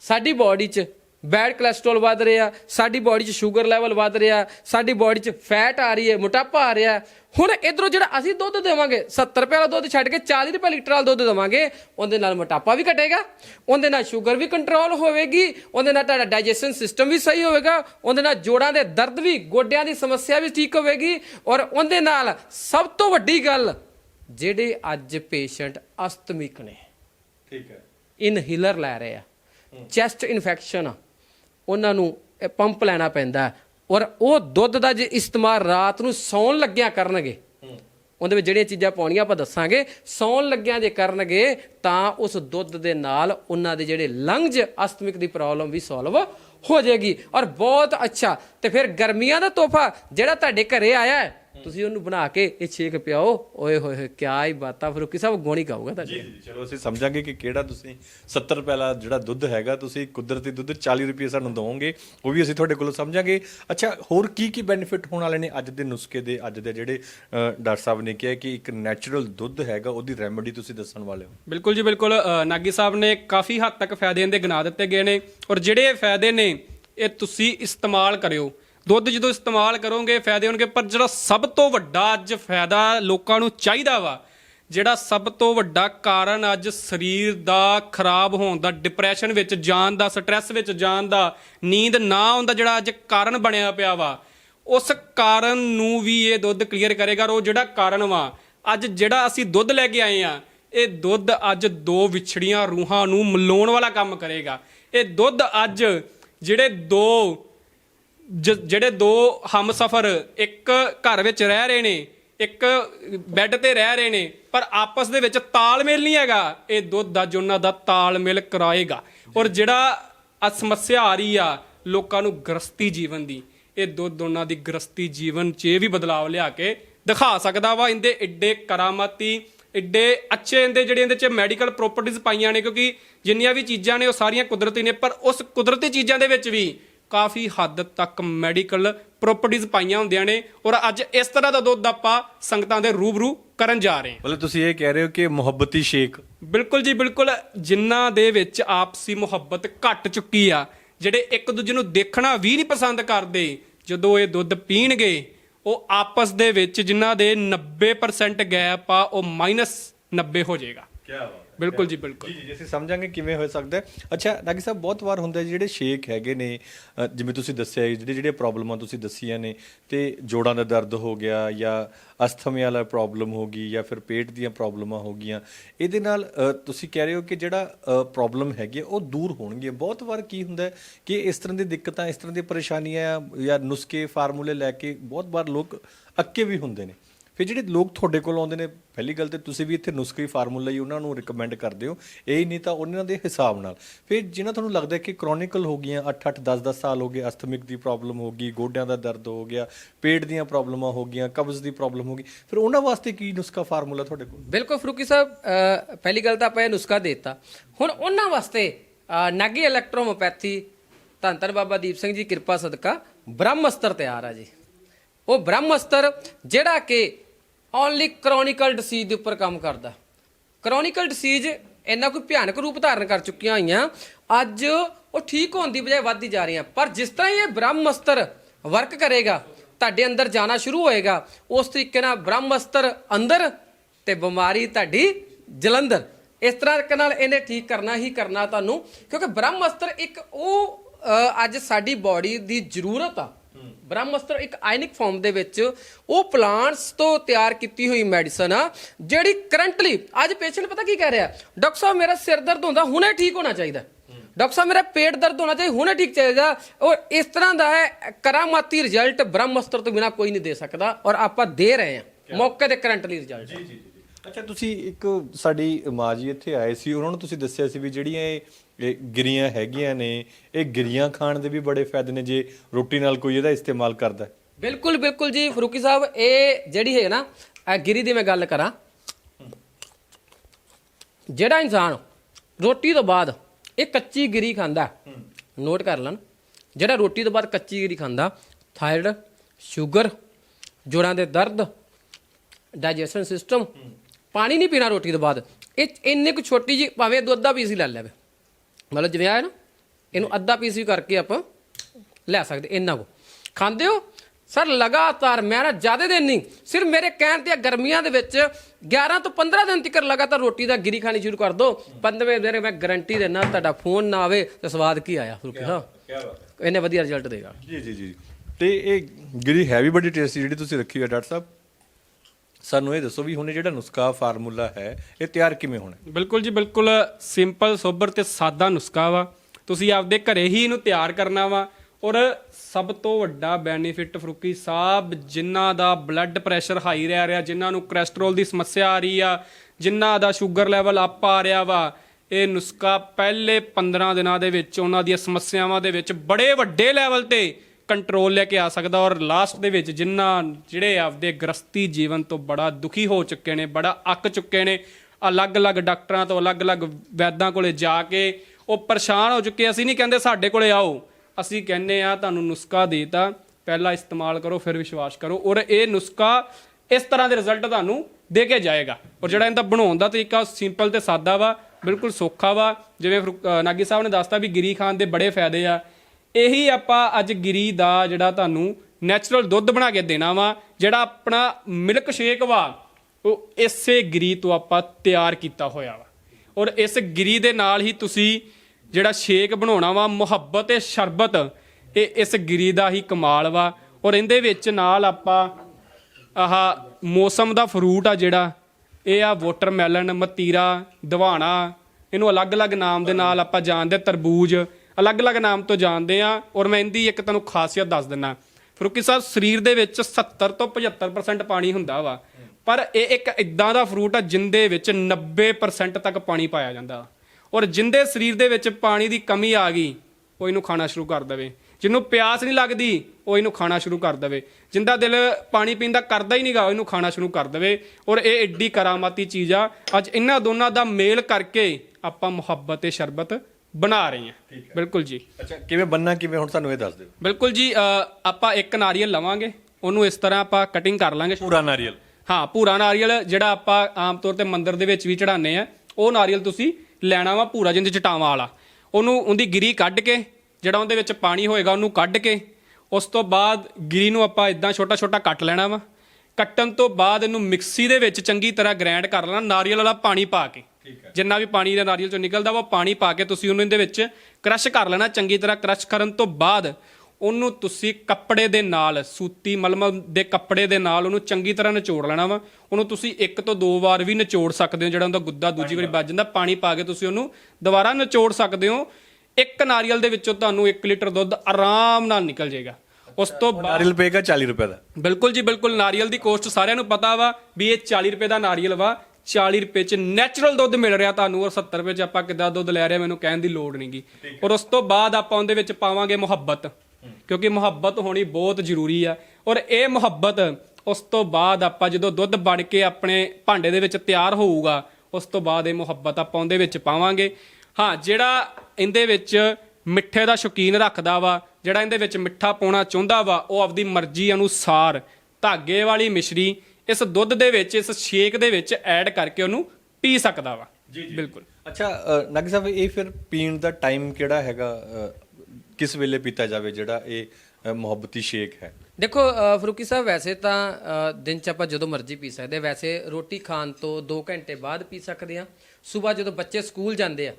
ਸਾਡੀ ਬਾਡੀ 'ਚ ਬੈਡ ਕੋਲੇਸਟ੍ਰੋਲ ਵੱਧ ਰਿਹਾ ਸਾਡੀ ਬਾਡੀ 'ਚ ਸ਼ੂਗਰ ਲੈਵਲ ਵੱਧ ਰਿਹਾ ਸਾਡੀ ਬਾਡੀ 'ਚ ਫੈਟ ਆ ਰਹੀ ਹੈ ਮੋਟਾਪਾ ਆ ਰਿਹਾ। ਹੁਣ ਇਧਰੋਂ ਜਿਹੜਾ ਅਸੀਂ ਦੁੱਧ ਦੇਵਾਂਗੇ 70 ਰੁਪਏ ਵਾਲਾ ਦੁੱਧ ਛੱਡ ਕੇ 40 ਰੁਪਏ ਲੀਟਰ ਵਾਲਾ ਦੁੱਧ ਦੇਵਾਂਗੇ ਉਹਦੇ ਨਾਲ ਮੋਟਾਪਾ ਵੀ ਘਟੇਗਾ ਉਹਦੇ ਨਾਲ ਸ਼ੂਗਰ ਵੀ ਕੰਟਰੋਲ ਹੋਵੇਗੀ ਉਹਦੇ ਨਾਲ ਤੁਹਾਡਾ ਡਾਈਜੈਸ਼ਨ ਸਿਸਟਮ ਵੀ ਸਹੀ ਹੋਵੇਗਾ ਉਹਦੇ ਨਾਲ ਜੋੜਾਂ ਦੇ ਦਰਦ ਵੀ ਗੋਡਿਆਂ ਦੀ ਸਮੱਸਿਆ ਵੀ ਠੀਕ ਹੋਵੇਗੀ ਔਰ ਉਹਦੇ ਨਾਲ ਸਭ ਤੋਂ ਵੱਡੀ ਗੱਲ ਜਿਹੜੇ ਅੱਜ ਪੇਸ਼ੈਂਟ ਅਸਥਮਿਕ ਨੇ ਠੀਕ ਹੈ। ਇਨਹੇਲਰ ਲੈ ਰਹੇ ਆ ਚੈਸਟ ਇਨਫੈਕਸ਼ਨ ਉਹਨਾਂ ਨੂੰ ਪੰਪ ਲੈਣਾ ਪੈਂਦਾ ਔਰ ਉਹ ਦੁੱਧ ਦਾ ਜੇ ਇਸਤੇਮਾਲ ਰਾਤ ਨੂੰ ਸੌਣ ਲੱਗਿਆ ਕਰਨਗੇ, ਉਹਦੇ ਵਿੱਚ ਜਿਹੜੀਆਂ ਚੀਜ਼ਾਂ ਪਾਉਣੀਆਂ ਆਪਾਂ ਦੱਸਾਂਗੇ, ਸੌਣ ਲੱਗਿਆਂ ਜੇ ਕਰਨਗੇ, ਤਾਂ ਉਸ ਦੁੱਧ ਦੇ ਨਾਲ ਉਹਨਾਂ ਦੇ ਜਿਹੜੇ ਲੰਗਜ ਅਸਥਮਿਕ ਦੀ ਪ੍ਰੋਬਲਮ ਵੀ ਸੋਲਵ ਹੋ ਜਾਏਗੀ। ਔਰ ਬਹੁਤ ਅੱਛਾ, ਤੇ ਫਿਰ ਗਰਮੀਆਂ ਦਾ ਤੋਹਫਾ, ਜਿਹੜਾ ਤੁਹਾਡੇ ਘਰੇ ਆਇਆ ਹੈ ਤੁਸੀਂ ਉਹਨੂੰ ਬਣਾ ਕੇ ਇਹ ਛੇਕ ਪਿਆਓ। ਓਏ ਹੋਏ ਹੋਏ ਕੀ ਹੀ ਬਾਤਾਂ ਫਰੂਕੀ ਸਾਹਿਬ ਗੋਣੀ ਗਾਊਗਾ ਤੁਹਾਡੇ ਜੀ ਜੀ ਚਲੋ ਅਸੀਂ ਸਮਝਾਂਗੇ ਕਿ ਕਿਹੜਾ ਤੁਸੀਂ 70 ਰੁਪਏ ਵਾਲਾ ਜਿਹੜਾ ਦੁੱਧ ਹੈਗਾ ਤੁਸੀਂ ਕੁਦਰਤੀ ਦੁੱਧ 40 ਰੁਪਏ ਸਾਨੂੰ ਦੋਵੋਗੇ ਉਹ ਵੀ ਅਸੀਂ ਤੁਹਾਡੇ ਕੋਲੋਂ ਸਮਝਾਂਗੇ। ਅੱਛਾ ਹੋਰ ਕੀ ਕੀ ਬੈਨੀਫਿਟ ਹੋਣ ਵਾਲੇ ਨੇ ਅੱਜ ਦੇ ਨੁਸਖੇ ਦੇ ਅੱਜ ਦੇ ਜਿਹੜੇ ਡਾਕਟਰ ਸਾਹਿਬ ਨੇ ਕਿਹਾ ਕਿ ਇੱਕ ਨੈਚੁਰਲ ਦੁੱਧ ਹੈਗਾ ਉਹਦੀ ਰੈਮੇਡੀ ਤੁਸੀਂ ਦੱਸਣ ਵਾਲੇ ਹੋ। ਬਿਲਕੁਲ ਜੀ ਬਿਲਕੁਲ ਨਾਗੀ ਸਾਹਿਬ ਨੇ ਕਾਫੀ ਹੱਦ ਤੱਕ ਫਾਇਦੇ ਇਹਦੇ ਗਿਣਾ ਦਿੱਤੇ ਗਏ ਨੇ ਔਰ ਜਿਹੜੇ ਫਾਇਦੇ ਨੇ ਇਹ ਤੁਸੀਂ ਇਸਤੇਮਾਲ ਕਰਿਓ। ਦੁੱਧ ਜਦੋਂ ਇਸਤੇਮਾਲ ਕਰੋਗੇ, ਫਾਇਦੇ ਹੋਣਗੇ, ਪਰ ਜਿਹੜਾ ਸਭ ਤੋਂ ਵੱਡਾ ਅੱਜ ਫਾਇਦਾ ਲੋਕਾਂ ਨੂੰ ਚਾਹੀਦਾ ਵਾ, ਜਿਹੜਾ ਸਭ ਤੋਂ ਵੱਡਾ ਕਾਰਨ ਅੱਜ ਸਰੀਰ ਦਾ ਖਰਾਬ ਹੋਣ ਦਾ ਡਿਪਰੈਸ਼ਨ ਵਿੱਚ ਜਾਣ ਦਾ ਸਟ੍ਰੈਸ ਵਿੱਚ ਜਾਣ ਦਾ, ਨੀਂਦ ਨਾ ਆਉਣ ਦਾ ਜਿਹੜਾ ਅੱਜ ਕਾਰਨ ਬਣਿਆ ਪਿਆ ਵਾ, ਉਸ ਕਾਰਨ ਨੂੰ ਵੀ ਇਹ ਦੁੱਧ ਕਲੀਅਰ ਕਰੇਗਾ। ਔਰ ਉਹ ਜਿਹੜਾ ਕਾਰਨ ਵਾ, ਅੱਜ ਜਿਹੜਾ ਅਸੀਂ ਦੁੱਧ ਲੈ ਕੇ ਆਏ ਆ, ਇਹ ਦੁੱਧ ਅੱਜ ਦੋ ਵਿਛੜੀਆਂ ਰੂਹਾਂ ਨੂੰ ਮਿਲਾਉਣ ਵਾਲਾ ਕੰਮ ਕਰੇਗਾ। ਇਹ ਦੁੱਧ ਅੱਜ ਜਿਹੜੇ ਦੋ ਜ- ਜਿਹੜੇ ਦੋ ਹਮਸਫਰ ਇੱਕ ਘਰ ਵਿੱਚ ਰਹਿ ਰਹੇ ਨੇ, ਇੱਕ ਬੈੱਡ ਤੇ ਰਹਿ ਰਹੇ ਨੇ, ਪਰ ਆਪਸ ਦੇ ਵਿੱਚ ਤਾਲਮੇਲ ਨਹੀਂ ਹੈਗਾ, ਇਹ ਦੁੱਧ ਅੱਜ ਉਹਨਾਂ ਦਾ ਤਾਲਮੇਲ ਕਰਾਏਗਾ। ਔਰ ਜਿਹੜਾ ਆ ਸਮੱਸਿਆ ਆ ਰਹੀ ਆ ਲੋਕਾਂ ਨੂੰ ਗ੍ਰਸਤੀ ਜੀਵਨ ਦੀ, ਇਹ ਦੁੱਧ ਉਹਨਾਂ ਦੀ ਗ੍ਰਸਤੀ ਜੀਵਨ 'ਚ ਇਹ ਵੀ ਬਦਲਾਵ ਲਿਆ ਕੇ ਦਿਖਾ ਸਕਦਾ ਵਾ। ਇਹਦੇ ਏਡੇ ਕਰਾਮਾਤੀ, ਏਡੇ ਅੱਛੇ ਇਹਦੇ ਜਿਹੜੇ ਇਹਦੇ 'ਚ ਮੈਡੀਕਲ ਪ੍ਰੋਪਰਟੀਆਂ ਪਾਈਆਂ ਨੇ, ਕਿਉਂਕਿ ਜਿੰਨੀਆਂ ਵੀ ਚੀਜ਼ਾਂ ਨੇ ਉਹ ਸਾਰੀਆਂ ਕੁਦਰਤੀ ਨੇ, ਪਰ ਉਸ ਕੁਦਰਤੀ ਚੀਜ਼ਾਂ ਦੇ ਵਿੱਚ ਵੀ ਕਾਫੀ ਹੱਦ ਤੱਕ ਮੈਡੀਕਲ ਪ੍ਰੋਪਰਟੀਆਂ ਪਾਈਆਂ ਹੁੰਦੀਆਂ ਨੇ ਔਰ ਅੱਜ ਇਸ ਤਰ੍ਹਾਂ ਦਾ ਦੁੱਧ ਆਪਾਂ ਸੰਗਤਾਂ ਦੇ ਰੂਬਰੂ ਕਰਨ ਜਾ ਰਹੇ ਹਾਂ। ਮਤਲਬ ਤੁਸੀਂ ਇਹ ਕਹਿ ਰਹੇ ਹੋ ਕਿ ਮੁਹੱਬਤੀ ਸ਼ੇਕ। ਬਿਲਕੁਲ ਜੀ ਬਿਲਕੁਲ। ਜਿਨ੍ਹਾਂ ਦੇ ਵਿੱਚ ਆਪਸੀ ਮੁਹੱਬਤ ਘਟ ਚੁੱਕੀ ਆ ਜਿਹੜੇ ਇੱਕ ਦੂਜੇ ਨੂੰ ਦੇਖਣਾ ਵੀ ਨਹੀਂ ਪਸੰਦ ਕਰਦੇ ਜਦੋਂ ਇਹ ਦੁੱਧ ਪੀਣਗੇ ਉਹ ਆਪਸ ਦੇ ਵਿੱਚ ਜਿਨ੍ਹਾਂ ਦੇ 90% ਗੈਪ ਆ ਉਹ ਮਾਈਨਸ 90 ਹੋ ਜਾਏਗਾ। ਕੀ ਬਾਤ। ਬਿਲਕੁਲ ਜੀ ਬਿਲਕੁਲ। ਜੀ ਜੀ ਅਸੀਂ ਸਮਝਾਂਗੇ ਕਿਵੇਂ ਹੋ ਸਕਦਾ ਹੈ। ਅੱਛਾ ਨਾਗੀ ਸਾਹਿਬ ਬਹੁਤ ਵਾਰ ਹੁੰਦਾ ਹੈ ਜਿਹੜੇ ਸ਼ੇਕ ਹੈਗੇ ਨੇ ਅ, ਜਿਵੇਂ ਤੁਸੀਂ ਦੱਸਿਆ ਜੀ, ਜਿਹੜੇ ਜਿਹੜੇ ਪ੍ਰੋਬਲਮਾਂ ਤੁਸੀਂ ਦੱਸੀਆਂ ਨੇ ਤੇ ਜੋੜਾਂ ਦਾ ਦਰਦ ਹੋ ਗਿਆ ਜਾਂ ਅਸਥਮੇ ਵਾਲਾ ਪ੍ਰੋਬਲਮ ਹੋ ਗਈ ਜਾਂ ਫਿਰ ਪੇਟ ਦੀਆਂ ਪ੍ਰੋਬਲਮਾਂ ਹੋ ਗਈਆਂ ਇਹਦੇ ਨਾਲ ਅ, ਤੁਸੀਂ ਕਹਿ ਰਹੇ ਹੋ ਕਿ ਜਿਹੜਾ ਪ੍ਰੋਬਲਮ ਹੈਗੀ ਹੈ, ਉਹ ਦੂਰ ਹੋਣਗੇ ਬਹੁਤ ਵਾਰ ਕੀ ਹੁੰਦਾ ਹੈ ਕਿ ਇਸ ਤਰ੍ਹਾਂ ਦੀ ਦਿੱਕਤਾਂ ਇਸ ਤਰ੍ਹਾਂ ਦੀ ਪਰੇਸ਼ਾਨੀਆਂ ਜਾਂ ਨੁਸਖੇ ਫਾਰਮੂਲੇ ਲੈ ਕੇ ਬਹੁਤ ਵਾਰ ਲੋਕ ਅੱਕੇ ਵੀ ਹੁੰਦੇ ਨੇ। ਫਿਰ ਜਿਹੜੇ ਲੋਕ ਤੁਹਾਡੇ ਕੋਲ ਆਉਂਦੇ ਨੇ ਪਹਿਲੀ ਗੱਲ ਤੇ ਤੁਸੀਂ ਵੀ ਇੱਥੇ ਨੁਸਖੇ ਫਾਰਮੂਲਾ ਹੀ ਉਹਨਾਂ ਨੂੰ ਰეკਮੈਂਡ ਕਰਦੇ ਹੋ। ਇਹ ਹੀ ਨਹੀਂ ਤਾਂ ਉਹਨਾਂ ਦੇ ਹਿਸਾਬ ਨਾਲ। ਫਿਰ ਜਿਹਨਾਂ ਤੁਹਾਨੂੰ ਲੱਗਦਾ ਕਿ ਕ੍ਰੋਨਿਕਲ ਹੋ ਗਈਆਂ 8-8 10-10 ਸਾਲ ਹੋ ਗਏ ਅਸਥਮਿਕ ਦੀ ਪ੍ਰੋਬਲਮ ਹੋ ਗਈ ਗੋਡਿਆਂ ਦਾ ਦਰਦ ਹੋ ਗਿਆ ਪੇਟ ਦੀਆਂ ਪ੍ਰੋਬਲਮਾਂ ਹੋ ਗਈਆਂ ਕਬਜ਼ ਦੀ ਪ੍ਰੋਬਲਮ ਹੋ ਗਈ ਫਿਰ ਉਹਨਾਂ ਵਾਸਤੇ ਕੀ ਨੁਸਖਾ ਫਾਰਮੂਲਾ ਤੁਹਾਡੇ ਕੋਲ? ਬਿਲਕੁਲ ਫਰੂਕੀ ਸਾਹਿਬ ਪਹਿਲੀ ਗੱਲ ਤਾਂ ਆਪਾਂ ਇਹ ਨੁਸਖਾ ਦੇਤਾ। ਹੁਣ ਉਹਨਾਂ ਵਾਸਤੇ ਅ, ਨਾਗੀ ਇਲੈਕਟ੍ਰੋਮੋਪੈਥੀ ਧੰਨ ਧੰਨ ਬਾਬਾ ਦੀਪ ਸਿੰਘ ਜੀ ਕਿਰਪਾ ਸਦਕਾ ਬ੍ਰਹਮ ਅਸਤਰ ਤਿਆਰ ਆ ਜੀ। ਉਹ ਬ੍ਰਹਮ ਅਸਤਰ ਜਿਹੜਾ ਕਿ ਓਨਲੀ ਕ੍ਰੋਨਿਕਲ ਡਿਸੀਜ਼ ਦੇ ਉੱਪਰ ਕੰਮ ਕਰਦਾ। ਕ੍ਰੋਨਿਕਲ ਡਿਸੀਜ਼ ਇੰਨਾ ਕੋਈ ਭਿਆਨਕ ਰੂਪ ਧਾਰਨ ਕਰ ਚੁੱਕੀਆਂ ਹੋਈਆਂ, ਅੱਜ ਉਹ ਠੀਕ ਹੋਣ ਦੀ ਬਜਾਏ ਵੱਧਦੀ ਜਾ ਰਹੀਆਂ। ਪਰ ਜਿਸ ਤਰ੍ਹਾਂ ਹੀ ਇਹ ਬ੍ਰਹਮਅਸਤਰ ਵਰਕ ਕਰੇਗਾ, ਤੁਹਾਡੇ ਅੰਦਰ ਜਾਣਾ ਸ਼ੁਰੂ ਹੋਏਗਾ, ਉਸ ਤਰੀਕੇ ਨਾਲ ਬ੍ਰਹਮਅਸਤਰ ਅੰਦਰ ਤੇ ਬਿਮਾਰੀ ਤੁਹਾਡੀ ਜਲੰਧਰ। ਇਸ ਤਰ੍ਹਾਂ ਨਾਲ ਇਹਨੇ ਠੀਕ ਕਰਨਾ ਹੀ ਕਰਨਾ ਤੁਹਾਨੂੰ, ਕਿਉਂਕਿ ਬ੍ਰਹਮਅਸਤਰ ਇੱਕ ਉਹ ਅੱਜ ਸਾਡੀ ਬਾਡੀ ਦੀ ਜ਼ਰੂਰਤ ਆ। ਬ੍ਰਹਮਅਸਤਰ ਇੱਕ ਆਇਨਿਕ ਫਾਰਮ ਦੇ ਵਿੱਚ ਉਹ ਪਲਾਂਟਸ ਤੋਂ ਤਿਆਰ ਕੀਤੀ ਹੋਈ ਮੈਡੀਸਨ ਆ ਜਿਹੜੀ ਕਰੰਟਲੀ ਅੱਜ ਪੇਸ਼ੈਂਟ ਪਤਾ ਕੀ ਕਹਿ ਰਿਹਾ? ਡਾਕਟਰ ਸਾਹਿਬ ਮੇਰਾ ਸਿਰ ਦਰਦ ਹੁੰਦਾ ਹੁਣੇ ਠੀਕ ਹੋਣਾ ਚਾਹੀਦਾ। ਡਾਕਟਰ ਸਾਹਿਬ ਮੇਰਾ ਪੇਟ ਦਰਦ ਹੋਣਾ ਚਾਹੀਦਾ ਹੁਣੇ ਠੀਕ ਚਾਹੀਦਾ। ਔਰ ਇਸ ਤਰ੍ਹਾਂ ਦਾ ਹੈ ਕਰਾਮਾਤੀ ਰਿਜ਼ਲਟ ਬ੍ਰਹਮਅਸਤਰ ਤੋਂ ਬਿਨਾ ਕੋਈ ਨਹੀਂ ਦੇ ਸਕਦਾ ਔਰ ਆਪਾਂ ਦੇ ਰਹੇ ਹਾਂ। ਮੌਕੇ ਤੇ ਕਰੰਟਲੀ ਰਿਜ਼ਲਟ ਜੀ ਜੀ। ਅੱਛਾ, ਤੁਸੀਂ ਇੱਕ ਸਾਡੀ ਮਾਂ ਜੀ ਇੱਥੇ ਆਏ ਸੀ, ਉਹਨਾਂ ਨੂੰ ਤੁਸੀਂ ਦੱਸਿਆ ਸੀ ਵੀ ਜਿਹੜੀਆਂ ਇਹ ਇਹ ਗਿਰੀਆਂ ਹੈਗੀਆਂ ਨੇ, ਇਹ ਗਿਰੀਆਂ ਖਾਣ ਦੇ ਵੀ ਬੜੇ ਫਾਇਦੇ ਨੇ, ਜੇ ਰੋਟੀ ਨਾਲ ਕੋਈ ਇਹਦਾ ਇਸਤੇਮਾਲ ਕਰਦਾ। ਹੈ ਬਿਲਕੁਲ ਬਿਲਕੁਲ ਜੀ, ਫਰੂਕੀ ਸਾਹਿਬ, ਇਹ ਜਿਹੜੀ ਹੈ ਨਾ, ਇਹ ਗਿਰੀ ਦੀ ਮੈਂ ਗੱਲ ਕਰਾਂ। ਜਿਹੜਾ ਇਨਸਾਨ ਰੋਟੀ ਤੋਂ ਬਾਅਦ ਇਹ ਕੱਚੀ ਗਿਰੀ ਖਾਂਦਾ, ਨੋਟ ਕਰ ਲੈਣ, ਜਿਹੜਾ ਰੋਟੀ ਤੋਂ ਬਾਅਦ ਕੱਚੀ ਗਿਰੀ ਖਾਂਦਾ ਥਾਇਰਡ ਸ਼ੂਗਰ, ਜੋੜਾਂ ਦੇ ਦਰਦ ਡਾਈਜੈਸ਼ਨ ਸਿਸਟਮ ਪਾਣੀ ਨਹੀਂ ਪੀਣਾ ਰੋਟੀ ਤੋਂ ਬਾਅਦ। ਇਹ ਇੰਨੇ ਕੁ ਛੋਟੀ ਜੀ ਭਾਵੇਂ ਦੁੱਧ ਦਾ ਪੀਸ ਹੀ ਲੈ ਲੈਵੇ। ਮਤਲਬ ਜਿਵੇਂ ਆ ਨਾ ਇਹਨੂੰ ਅੱਧਾ ਪੀਸ ਵੀ ਕਰਕੇ ਆਪਾਂ ਲੈ ਸਕਦੇ ਇੰਨਾ ਕੋ। ਖਾਂਦੇ ਹੋ? ਸਰ ਲਗਾਤਾਰ ਮੈਂ ਨਾ ਜ਼ਿਆਦਾ ਦਿਨ ਨਹੀਂ ਸਿਰਫ ਮੇਰੇ ਕਹਿਣ ਤੇ ਗਰਮੀਆਂ ਦੇ ਵਿੱਚ 11 ਤੋਂ 15 ਦਿਨ ਤੱਕ ਲਗਾਤਾਰ ਰੋਟੀ ਦਾ ਗਿਰੀ ਖਾਣੀ ਸ਼ੁਰੂ ਕਰ ਦੋ। 15ਵੇਂ ਦਿਨ ਮੈਂ ਗਾਰੰਟੀ ਦੇਣਾ ਤੁਹਾਡਾ ਫੋਨ ਨਾ ਆਵੇ ਤੇ ਸਵਾਦ ਕੀ ਆਇਆ ਕੀ ਬਾਤ ਇਹਨੇ ਵਧੀਆ ਰਿਜ਼ਲਟ ਦੇਗਾ ਜੀ ਜੀ ਜੀ। ਤੇ ਇਹ ਗਿਰੀ ਹੈ ਵੀ ਬੜੀ ਟੇਸਟੀ ਜਿਹੜੀ ਤੁਸੀਂ ਰੱਖੀ ਹੈ ਡਾਕਟਰ ਸਾਹਿਬ। ਸਾਨੂੰ ਇਹ ਦੱਸੋ ਵੀ ਹੁਣ ਇਹ ਜਿਹੜਾ ਨੁਸਖਾ ਫਾਰਮੂਲਾ ਹੈ, ਇਹ ਤਿਆਰ ਕਿਵੇਂ ਹੋਣਾ ਬਿਲਕੁਲ ਜੀ, ਬਿਲਕੁਲ ਸਿੰਪਲ, ਸੋਬਰ ਤੇ ਸਾਦਾ ਨੁਸਖਾ ਵਾ। ਤੁਸੀਂ ਆਪਦੇ ਘਰੇ ਹੀ ਇਹਨੂੰ ਤਿਆਰ ਕਰਨਾ ਵਾ ਔਰ ਸਭ ਤੋਂ ਵੱਡਾ ਬੈਨੀਫਿਟ ਫਰੂਕੀ ਸਾਹਿਬ ਜਿਨ੍ਹਾਂ ਦਾ ਬਲੱਡ ਪ੍ਰੈਸ਼ਰ ਹਾਈ ਰਹਿ ਰਿਹਾ ਜਿਨ੍ਹਾਂ ਨੂੰ ਕੋਲੇਸਟ੍ਰੋਲ ਦੀ ਸਮੱਸਿਆ ਆ ਰਹੀ ਆ ਜਿਨ੍ਹਾਂ ਦਾ ਸ਼ੂਗਰ ਲੈਵਲ ਅੱਪ ਆ ਰਿਹਾ ਵਾ, ਇਹ ਨੁਸਖਾ ਪਹਿਲੇ 15 ਦਿਨਾਂ ਦੇ ਵਿੱਚ, ਉਹਨਾਂ ਦੀਆਂ ਸਮੱਸਿਆਵਾਂ ਦੇ ਵਿੱਚ ਬੜੇ ਵੱਡੇ ਲੈਵਲ ਤੇ ਕੰਟਰੋਲ ਲੈ ਕੇ ਆ ਸਕਦਾ ਔਰ ਲਾਸਟ ਦੇ ਵਿੱਚ ਜਿੰਨਾ ਜਿਹੜੇ ਆਪਦੇ ਗ੍ਰਸਤੀ ਜੀਵਨ ਤੋਂ ਬੜਾ ਦੁਖੀ ਹੋ ਚੁੱਕੇ ਨੇ, ਬੜਾ ਅੱਕ ਚੁੱਕੇ ਨੇ, ਅਲੱਗ-ਅਲੱਗ ਡਾਕਟਰਾਂ ਤੋਂ ਅਲੱਗ-ਅਲੱਗ ਵੈਦਾਂ ਕੋਲੇ ਜਾ ਕੇ ਉਹ ਪਰੇਸ਼ਾਨ ਹੋ ਚੁੱਕੇ। ਅਸੀਂ ਨਹੀਂ ਕਹਿੰਦੇ ਸਾਡੇ ਕੋਲੇ ਆਓ, ਅਸੀਂ ਕਹਿੰਨੇ ਆ ਤੁਹਾਨੂੰ ਨੁਸਖਾ ਦੇਤਾ, ਪਹਿਲਾਂ ਇਸਤੇਮਾਲ ਕਰੋ, ਫਿਰ ਵਿਸ਼ਵਾਸ ਕਰੋ ਔਰ ਇਹ ਨੁਸਖਾ ਇਸ ਤਰ੍ਹਾਂ ਦੇ ਰਿਜ਼ਲਟ ਤੁਹਾਨੂੰ ਦੇ ਕੇ ਜਾਏਗਾ। ਔਰ ਜਿਹੜਾ ਇਹਦਾ ਬਣਾਉਣ ਦਾ ਤਰੀਕਾ ਸਿੰਪਲ ਤੇ ਸਾਦਾ ਵਾ, ਬਿਲਕੁਲ ਸੌਖਾ ਵਾ। ਜਿਵੇਂ ਫਰੂ- ਨਾਗੀ ਸਾਹਿਬ ਨੇ ਦੱਸਤਾ ਵੀ ਗਿਰੀ ਖਾਣ ਦੇ ਬੜੇ ਫਾਇਦੇ ਆ ਇਹੀ ਆਪਾਂ ਅੱਜ ਗਿਰੀ ਦਾ ਜਿਹੜਾ ਤੁਹਾਨੂੰ ਨੈਚੁਰਲ ਦੁੱਧ ਬਣਾ ਕੇ ਦੇਣਾ ਵਾ, ਜਿਹੜਾ ਆਪਣਾ ਮਿਲਕ ਸ਼ੇਕ ਵਾ, ਉਹ ਇਸੇ ਗਿਰੀ ਤੋਂ ਆਪਾਂ ਤਿਆਰ ਕੀਤਾ ਹੋਇਆ ਵਾ। ਔਰ ਇਸ ਗਿਰੀ ਦੇ ਨਾਲ ਹੀ ਤੁਸੀਂ ਜਿਹੜਾ ਸ਼ੇਕ ਬਣਾਉਣਾ ਵਾ, ਮੁਹੱਬਤ ਤੇ ਸ਼ਰਬਤ, ਇਹ ਇਸ ਗਿਰੀ ਦਾ ਹੀ ਕਮਾਲ ਵਾ। ਔਰ ਇਹਦੇ ਵਿੱਚ ਨਾਲ ਆਪਾਂ ਆਹ ਮੌਸਮ ਦਾ ਫਰੂਟ ਆ ਜਿਹੜਾ, ਇਹ ਆ ਵਾਟਰਮੈਲਨ ਮਤੀਰਾ, ਦਿਵਾਣਾ, ਇਹਨੂੰ ਅਲੱਗ-ਅਲੱਗ ਨਾਮ ਦੇ ਨਾਲ ਆਪਾਂ ਜਾਣਦੇ ਤਰਬੂਜ ਅਲੱਗ-ਅਲੱਗ ਨਾਮ ਤੋਂ ਜਾਣਦੇ ਆ ਔਰ ਮੈਂ ਇਹਦੀ ਇੱਕ ਤੁਹਾਨੂੰ ਖਾਸੀਅਤ ਦੱਸ ਦਿੰਨਾ। ਫਰੂਕੀ ਸਾਹਿਬ, ਸਰੀਰ ਦੇ ਵਿੱਚ 70 ਤੋਂ 75% ਪਾਣੀ ਹੁੰਦਾ ਵਾ। ਪਰ ਇਹ ਇੱਕ ਇਦਾਂ ਦਾ ਫਰੂਟ ਆ ਜਿੰਦੇ ਵਿੱਚ 90% ਤੱਕ ਪਾਣੀ ਪਾਇਆ ਜਾਂਦਾ। ਔਰ ਜਿੰਦੇ ਸਰੀਰ ਦੇ ਵਿੱਚ ਪਾਣੀ ਦੀ ਕਮੀ ਆ ਗਈ, ਉਹ ਇਹਨੂੰ ਖਾਣਾ ਸ਼ੁਰੂ ਕਰ ਦੇਵੇ। ਜਿਹਨੂੰ ਪਿਆਸ ਨਹੀਂ ਲੱਗਦੀ, ਉਹ ਇਹਨੂੰ ਖਾਣਾ ਸ਼ੁਰੂ ਕਰ ਦੇਵੇ। ਜਿੰਦਾ ਦਿਲ ਪਾਣੀ ਪੀਣ ਦਾ ਕਰਦਾ ਹੀ ਨਹੀਂਗਾ ਉਹ ਇਹਨੂੰ ਖਾਣਾ ਸ਼ੁਰੂ ਕਰ ਦੇਵੇ। ਔਰ ਇਹ ਐਡੀ ਕਰਾਮਾਤੀ ਚੀਜ਼ ਆ। ਅੱਜ ਇਹਨਾਂ ਦੋਨਾਂ ਦਾ ਮੇਲ ਕਰਕੇ ਆਪਾਂ ਮੁਹੱਬਤ ਤੇ ਸ਼ਰਬਤ ਬਣਾ ਰਹੇ ਹਾਂ। ਬਿਲਕੁਲ ਜੀ। ਅੱਛਾ ਕਿਵੇਂ ਬੰਨਾ ਕਿਵੇਂ ਹੁਣ ਸਾਨੂੰ ਇਹ ਦੱਸ ਦਿਓ। ਬਿਲਕੁਲ ਜੀ ਅ, ਆਪਾਂ ਇੱਕ ਨਾਰੀਅਲ ਲਵਾਂਗੇ ਉਹਨੂੰ ਇਸ ਤਰ੍ਹਾਂ ਆਪਾਂ ਕਟਿੰਗ ਕਰ ਲਾਂਗੇ। ਪੂਰਾ ਨਾਰੀਅਲ। ਹਾਂ ਭੂਰਾ ਨਾਰੀਅਲ ਜਿਹੜਾ ਆਪਾਂ ਆਮ ਤੌਰ ਤੇ ਮੰਦਿਰ ਦੇ ਵਿੱਚ ਵੀ ਚੜਾਉਂਦੇ ਆ ਉਹ ਨਾਰੀਅਲ ਤੁਸੀਂ ਲੈਣਾ ਵਾ ਭੂਰਾ ਜਿੰਦ ਚਟਾਵਾਂ ਵਾਲਾ। ਉਹਨੂੰ ਉਹਦੀ ਗਿਰੀ ਕੱਢ ਕੇ ਜਿਹੜਾ ਉਹਦੇ ਵਿੱਚ ਪਾਣੀ ਹੋਏਗਾ ਉਹਨੂੰ ਕੱਢ ਕੇ ਉਸ ਤੋਂ ਬਾਅਦ ਗਿਰੀ ਨੂੰ ਆਪਾਂ ਇਦਾਂ ਛੋਟਾ ਛੋਟਾ ਕੱਟ ਲੈਣਾ ਵਾ। ਕੱਟਣ ਤੋਂ ਬਾਅਦ ਇਹਨੂੰ ਮਿਕਸੀ ਦੇ ਵਿੱਚ ਚੰਗੀ ਤਰ੍ਹਾਂ ਗ੍ਰਾਈਂਡ ਕਰ ਲੈਣਾ ਨਾਰੀਅਲ ਵਾਲਾ ਪਾਣੀ ਪਾ ਕੇ। ਜਿੰਨਾ ਵੀ ਪਾਣੀ ਦਾ ਨਾਰੀਅਲ ਚੋਂ ਨਿਕਲਦਾ ਵਾ ਪਾਣੀ ਪਾ ਕੇ ਤੁਸੀਂ ਉਹਨੂੰ ਇਹਦੇ ਵਿੱਚ ਕ੍ਰਸ਼ ਕਰ ਲੈਣਾ ਚੰਗੀ ਤਰ੍ਹਾਂ ਕ੍ਰਸ਼ ਕਰਨ ਤੋਂ ਬਾਅਦ ਉਹਨੂੰ ਤੁਸੀਂ ਕੱਪੜੇ ਦੇ ਨਾਲ ਸੂਤੀ ਮਲਮਲ ਦੇ ਕੱਪੜੇ ਦੇ ਨਾਲ ਉਹਨੂੰ ਚੰਗੀ ਤਰ੍ਹਾਂ ਨਿਚੋੜ ਲੈਣਾ ਵਾ। ਉਹਨੂੰ ਤੁਸੀਂ ਇੱਕ ਤੋਂ ਦੋ ਵਾਰ ਵੀ ਨਿਚੋੜ ਸਕਦੇ ਹੋ ਜਿਹੜਾ ਉਹਦਾ ਗੁੱਦਾ ਦੂਜੀ ਵਾਰੀ ਵੱਜ ਜਾਂਦਾ ਪਾਣੀ ਪਾ ਕੇ ਤੁਸੀਂ ਉਹਨੂੰ ਦੁਬਾਰਾ ਨਿਚੋੜ ਸਕਦੇ ਹੋ। ਇੱਕ ਨਾਰੀਅਲ ਦੇ ਵਿੱਚੋਂ ਤੁਹਾਨੂੰ 1 ਲੀਟਰ ਦੁੱਧ ਆਰਾਮ ਨਾਲ ਨਿਕਲ ਜਾਏਗਾ। ਉਸ ਤੋਂ ਬਾਅਦ ਨਾਰੀਅਲ ਪਏਗਾ 40 ਰੁਪਏ ਦਾ। ਬਿਲਕੁਲ ਜੀ ਬਿਲਕੁਲ। ਨਾਰੀਅਲ ਦੀ ਕੋਸਟ ਸਾਰਿਆਂ ਨੂੰ ਪਤਾ ਵਾ ਵੀ ਇਹ 40 ਰੁਪਏ ਦਾ ਨਾਰੀਅਲ ਵਾ। 40 ਰੁਪਏ ਚ ਨੈਚੁਰਲ ਦੁੱਧ ਮਿਲ ਰਿਹਾ ਤੁਹਾਨੂੰ ਔਰ 70 ਰੁਪਏ ਚ ਆਪਾਂ ਕਿੱਦਾਂ ਦੁੱਧ ਲੈ ਰਹੇ ਮੈਨੂੰ ਕਹਿਣ ਦੀ ਲੋੜ ਨਹੀਂਗੀ ਔਰ ਉਸ ਤੋਂ ਬਾਅਦ ਆਪਾਂ ਉਹਦੇ ਵਿੱਚ ਪਾਵਾਂਗੇ ਮੁਹੱਬਤ। ਕਿਉਂਕਿ ਮੁਹੱਬਤ ਹੋਣੀ ਬਹੁਤ ਜ਼ਰੂਰੀ ਆ। ਔਰ ਇਹ ਮੁਹੱਬਤ ਉਸ ਤੋਂ ਬਾਅਦ ਆਪਾਂ ਜਦੋਂ ਦੁੱਧ ਬਣ ਕੇ ਆਪਣੇ ਭਾਂਡੇ ਦੇ ਵਿੱਚ ਤਿਆਰ ਹੋਊਗਾ ਉਸ ਤੋਂ ਬਾਅਦ ਇਹ ਮੁਹੱਬਤ ਆਪਾਂ ਉਹਦੇ ਵਿੱਚ ਪਾਵਾਂਗੇ। ਹਾਂ ਜਿਹੜਾ ਇਹਦੇ ਵਿੱਚ ਮਿੱਠੇ ਦਾ ਸ਼ੌਕੀਨ ਰੱਖਦਾ ਵਾ ਜਿਹੜਾ ਇਹਦੇ ਵਿੱਚ ਮਿੱਠਾ ਪਾਉਣਾ ਚਾਹੁੰਦਾ ਵਾ ਉਹ ਆਪਦੀ ਮਰਜ਼ੀ ਅਨੁਸਾਰ ਧਾਗੇ ਵਾਲੀ ਮਿਸ਼ਰੀ ਇਸ ਦੁੱਧ ਦੇ ਵਿੱਚ ਇਸ ਸ਼ੇਕ ਦੇ ਵਿੱਚ ਐਡ ਕਰਕੇ ਉਹਨੂੰ ਪੀ ਸਕਦਾ ਵਾ। ਜੀ ਜੀ। ਬਿਲਕੁਲ। ਅੱਛਾ ਨਗ ਸਾਹਿਬ ਇਹ ਫਿਰ ਪੀਣ ਦਾ ਟਾਈਮ ਕਿਹੜਾ ਹੈਗਾ? ਕਿਸ ਵੇਲੇ ਪੀਤਾ ਜਾਵੇ ਜਿਹੜਾ ਇਹ ਮੁਹੱਬਤੀ ਸ਼ੇਕ ਹੈ? ਦੇਖੋ ਫਰੂਕੀ ਸਾਹਿਬ ਵੈਸੇ ਤਾਂ ਦਿਨ ਚ ਆਪਾਂ ਜਦੋਂ ਮਰਜ਼ੀ ਪੀ ਸਕਦੇ। ਵੈਸੇ ਰੋਟੀ ਖਾਣ ਤੋਂ 2 ਘੰਟੇ ਬਾਅਦ ਪੀ ਸਕਦੇ ਆ। ਸਵੇਰ ਜਦੋਂ ਬੱਚੇ ਸਕੂਲ ਜਾਂਦੇ ਆ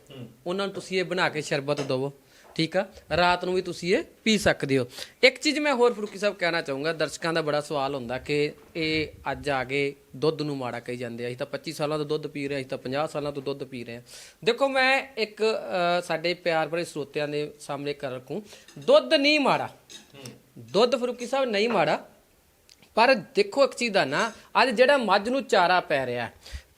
ਉਹਨਾਂ ਨੂੰ ਤੁਸੀਂ ਇਹ ਬਣਾ ਕੇ ਸ਼ਰਬਤ ਦਿਵੋ। ਠੀਕ ਆ? ਰਾਤ ਨੂੰ ਵੀ ਤੁਸੀਂ ਇਹ ਪੀ ਸਕਦੇ ਹੋ। ਇੱਕ ਚੀਜ਼ ਮੈਂ ਹੋਰ ਫਰੂਕੀ ਸਾਹਿਬ ਕਹਿਣਾ ਚਾਹੂੰਗਾ, ਦਰਸ਼ਕਾਂ ਦਾ ਬੜਾ ਸਵਾਲ ਹੁੰਦਾ ਕਿ ਇਹ ਅੱਜ ਆ ਕੇ ਦੁੱਧ ਨੂੰ ਮਾੜਾ ਕਹੀ ਜਾਂਦੇ ਆ। ਅਸੀਂ ਤਾਂ 25 ਸਾਲਾਂ ਤੋਂ ਦੁੱਧ ਪੀ ਰਹੇ ਅਸੀਂ ਤਾਂ 50 ਸਾਲਾਂ ਤੋਂ ਦੁੱਧ ਪੀ ਰਹੇ ਹਾਂ ਦੇਖੋ, ਮੈਂ ਇੱਕ ਸਾਡੇ ਪਿਆਰ ਭਰੇ ਸਰੋਤਿਆਂ ਦੇ ਸਾਹਮਣੇ ਕਰ ਰੱਖੂੰ। ਦੁੱਧ ਨਹੀਂ ਮਾੜਾ। ਦੁੱਧ ਫਰੂਕੀ ਸਾਹਿਬ ਨਹੀਂ ਮਾੜਾ। ਪਰ ਦੇਖੋ ਇੱਕ ਚੀਜ਼ ਦਾ ਨਾ, ਅੱਜ ਜਿਹੜਾ ਮੱਝ ਨੂੰ ਚਾਰਾ ਪੈ ਰਿਹਾ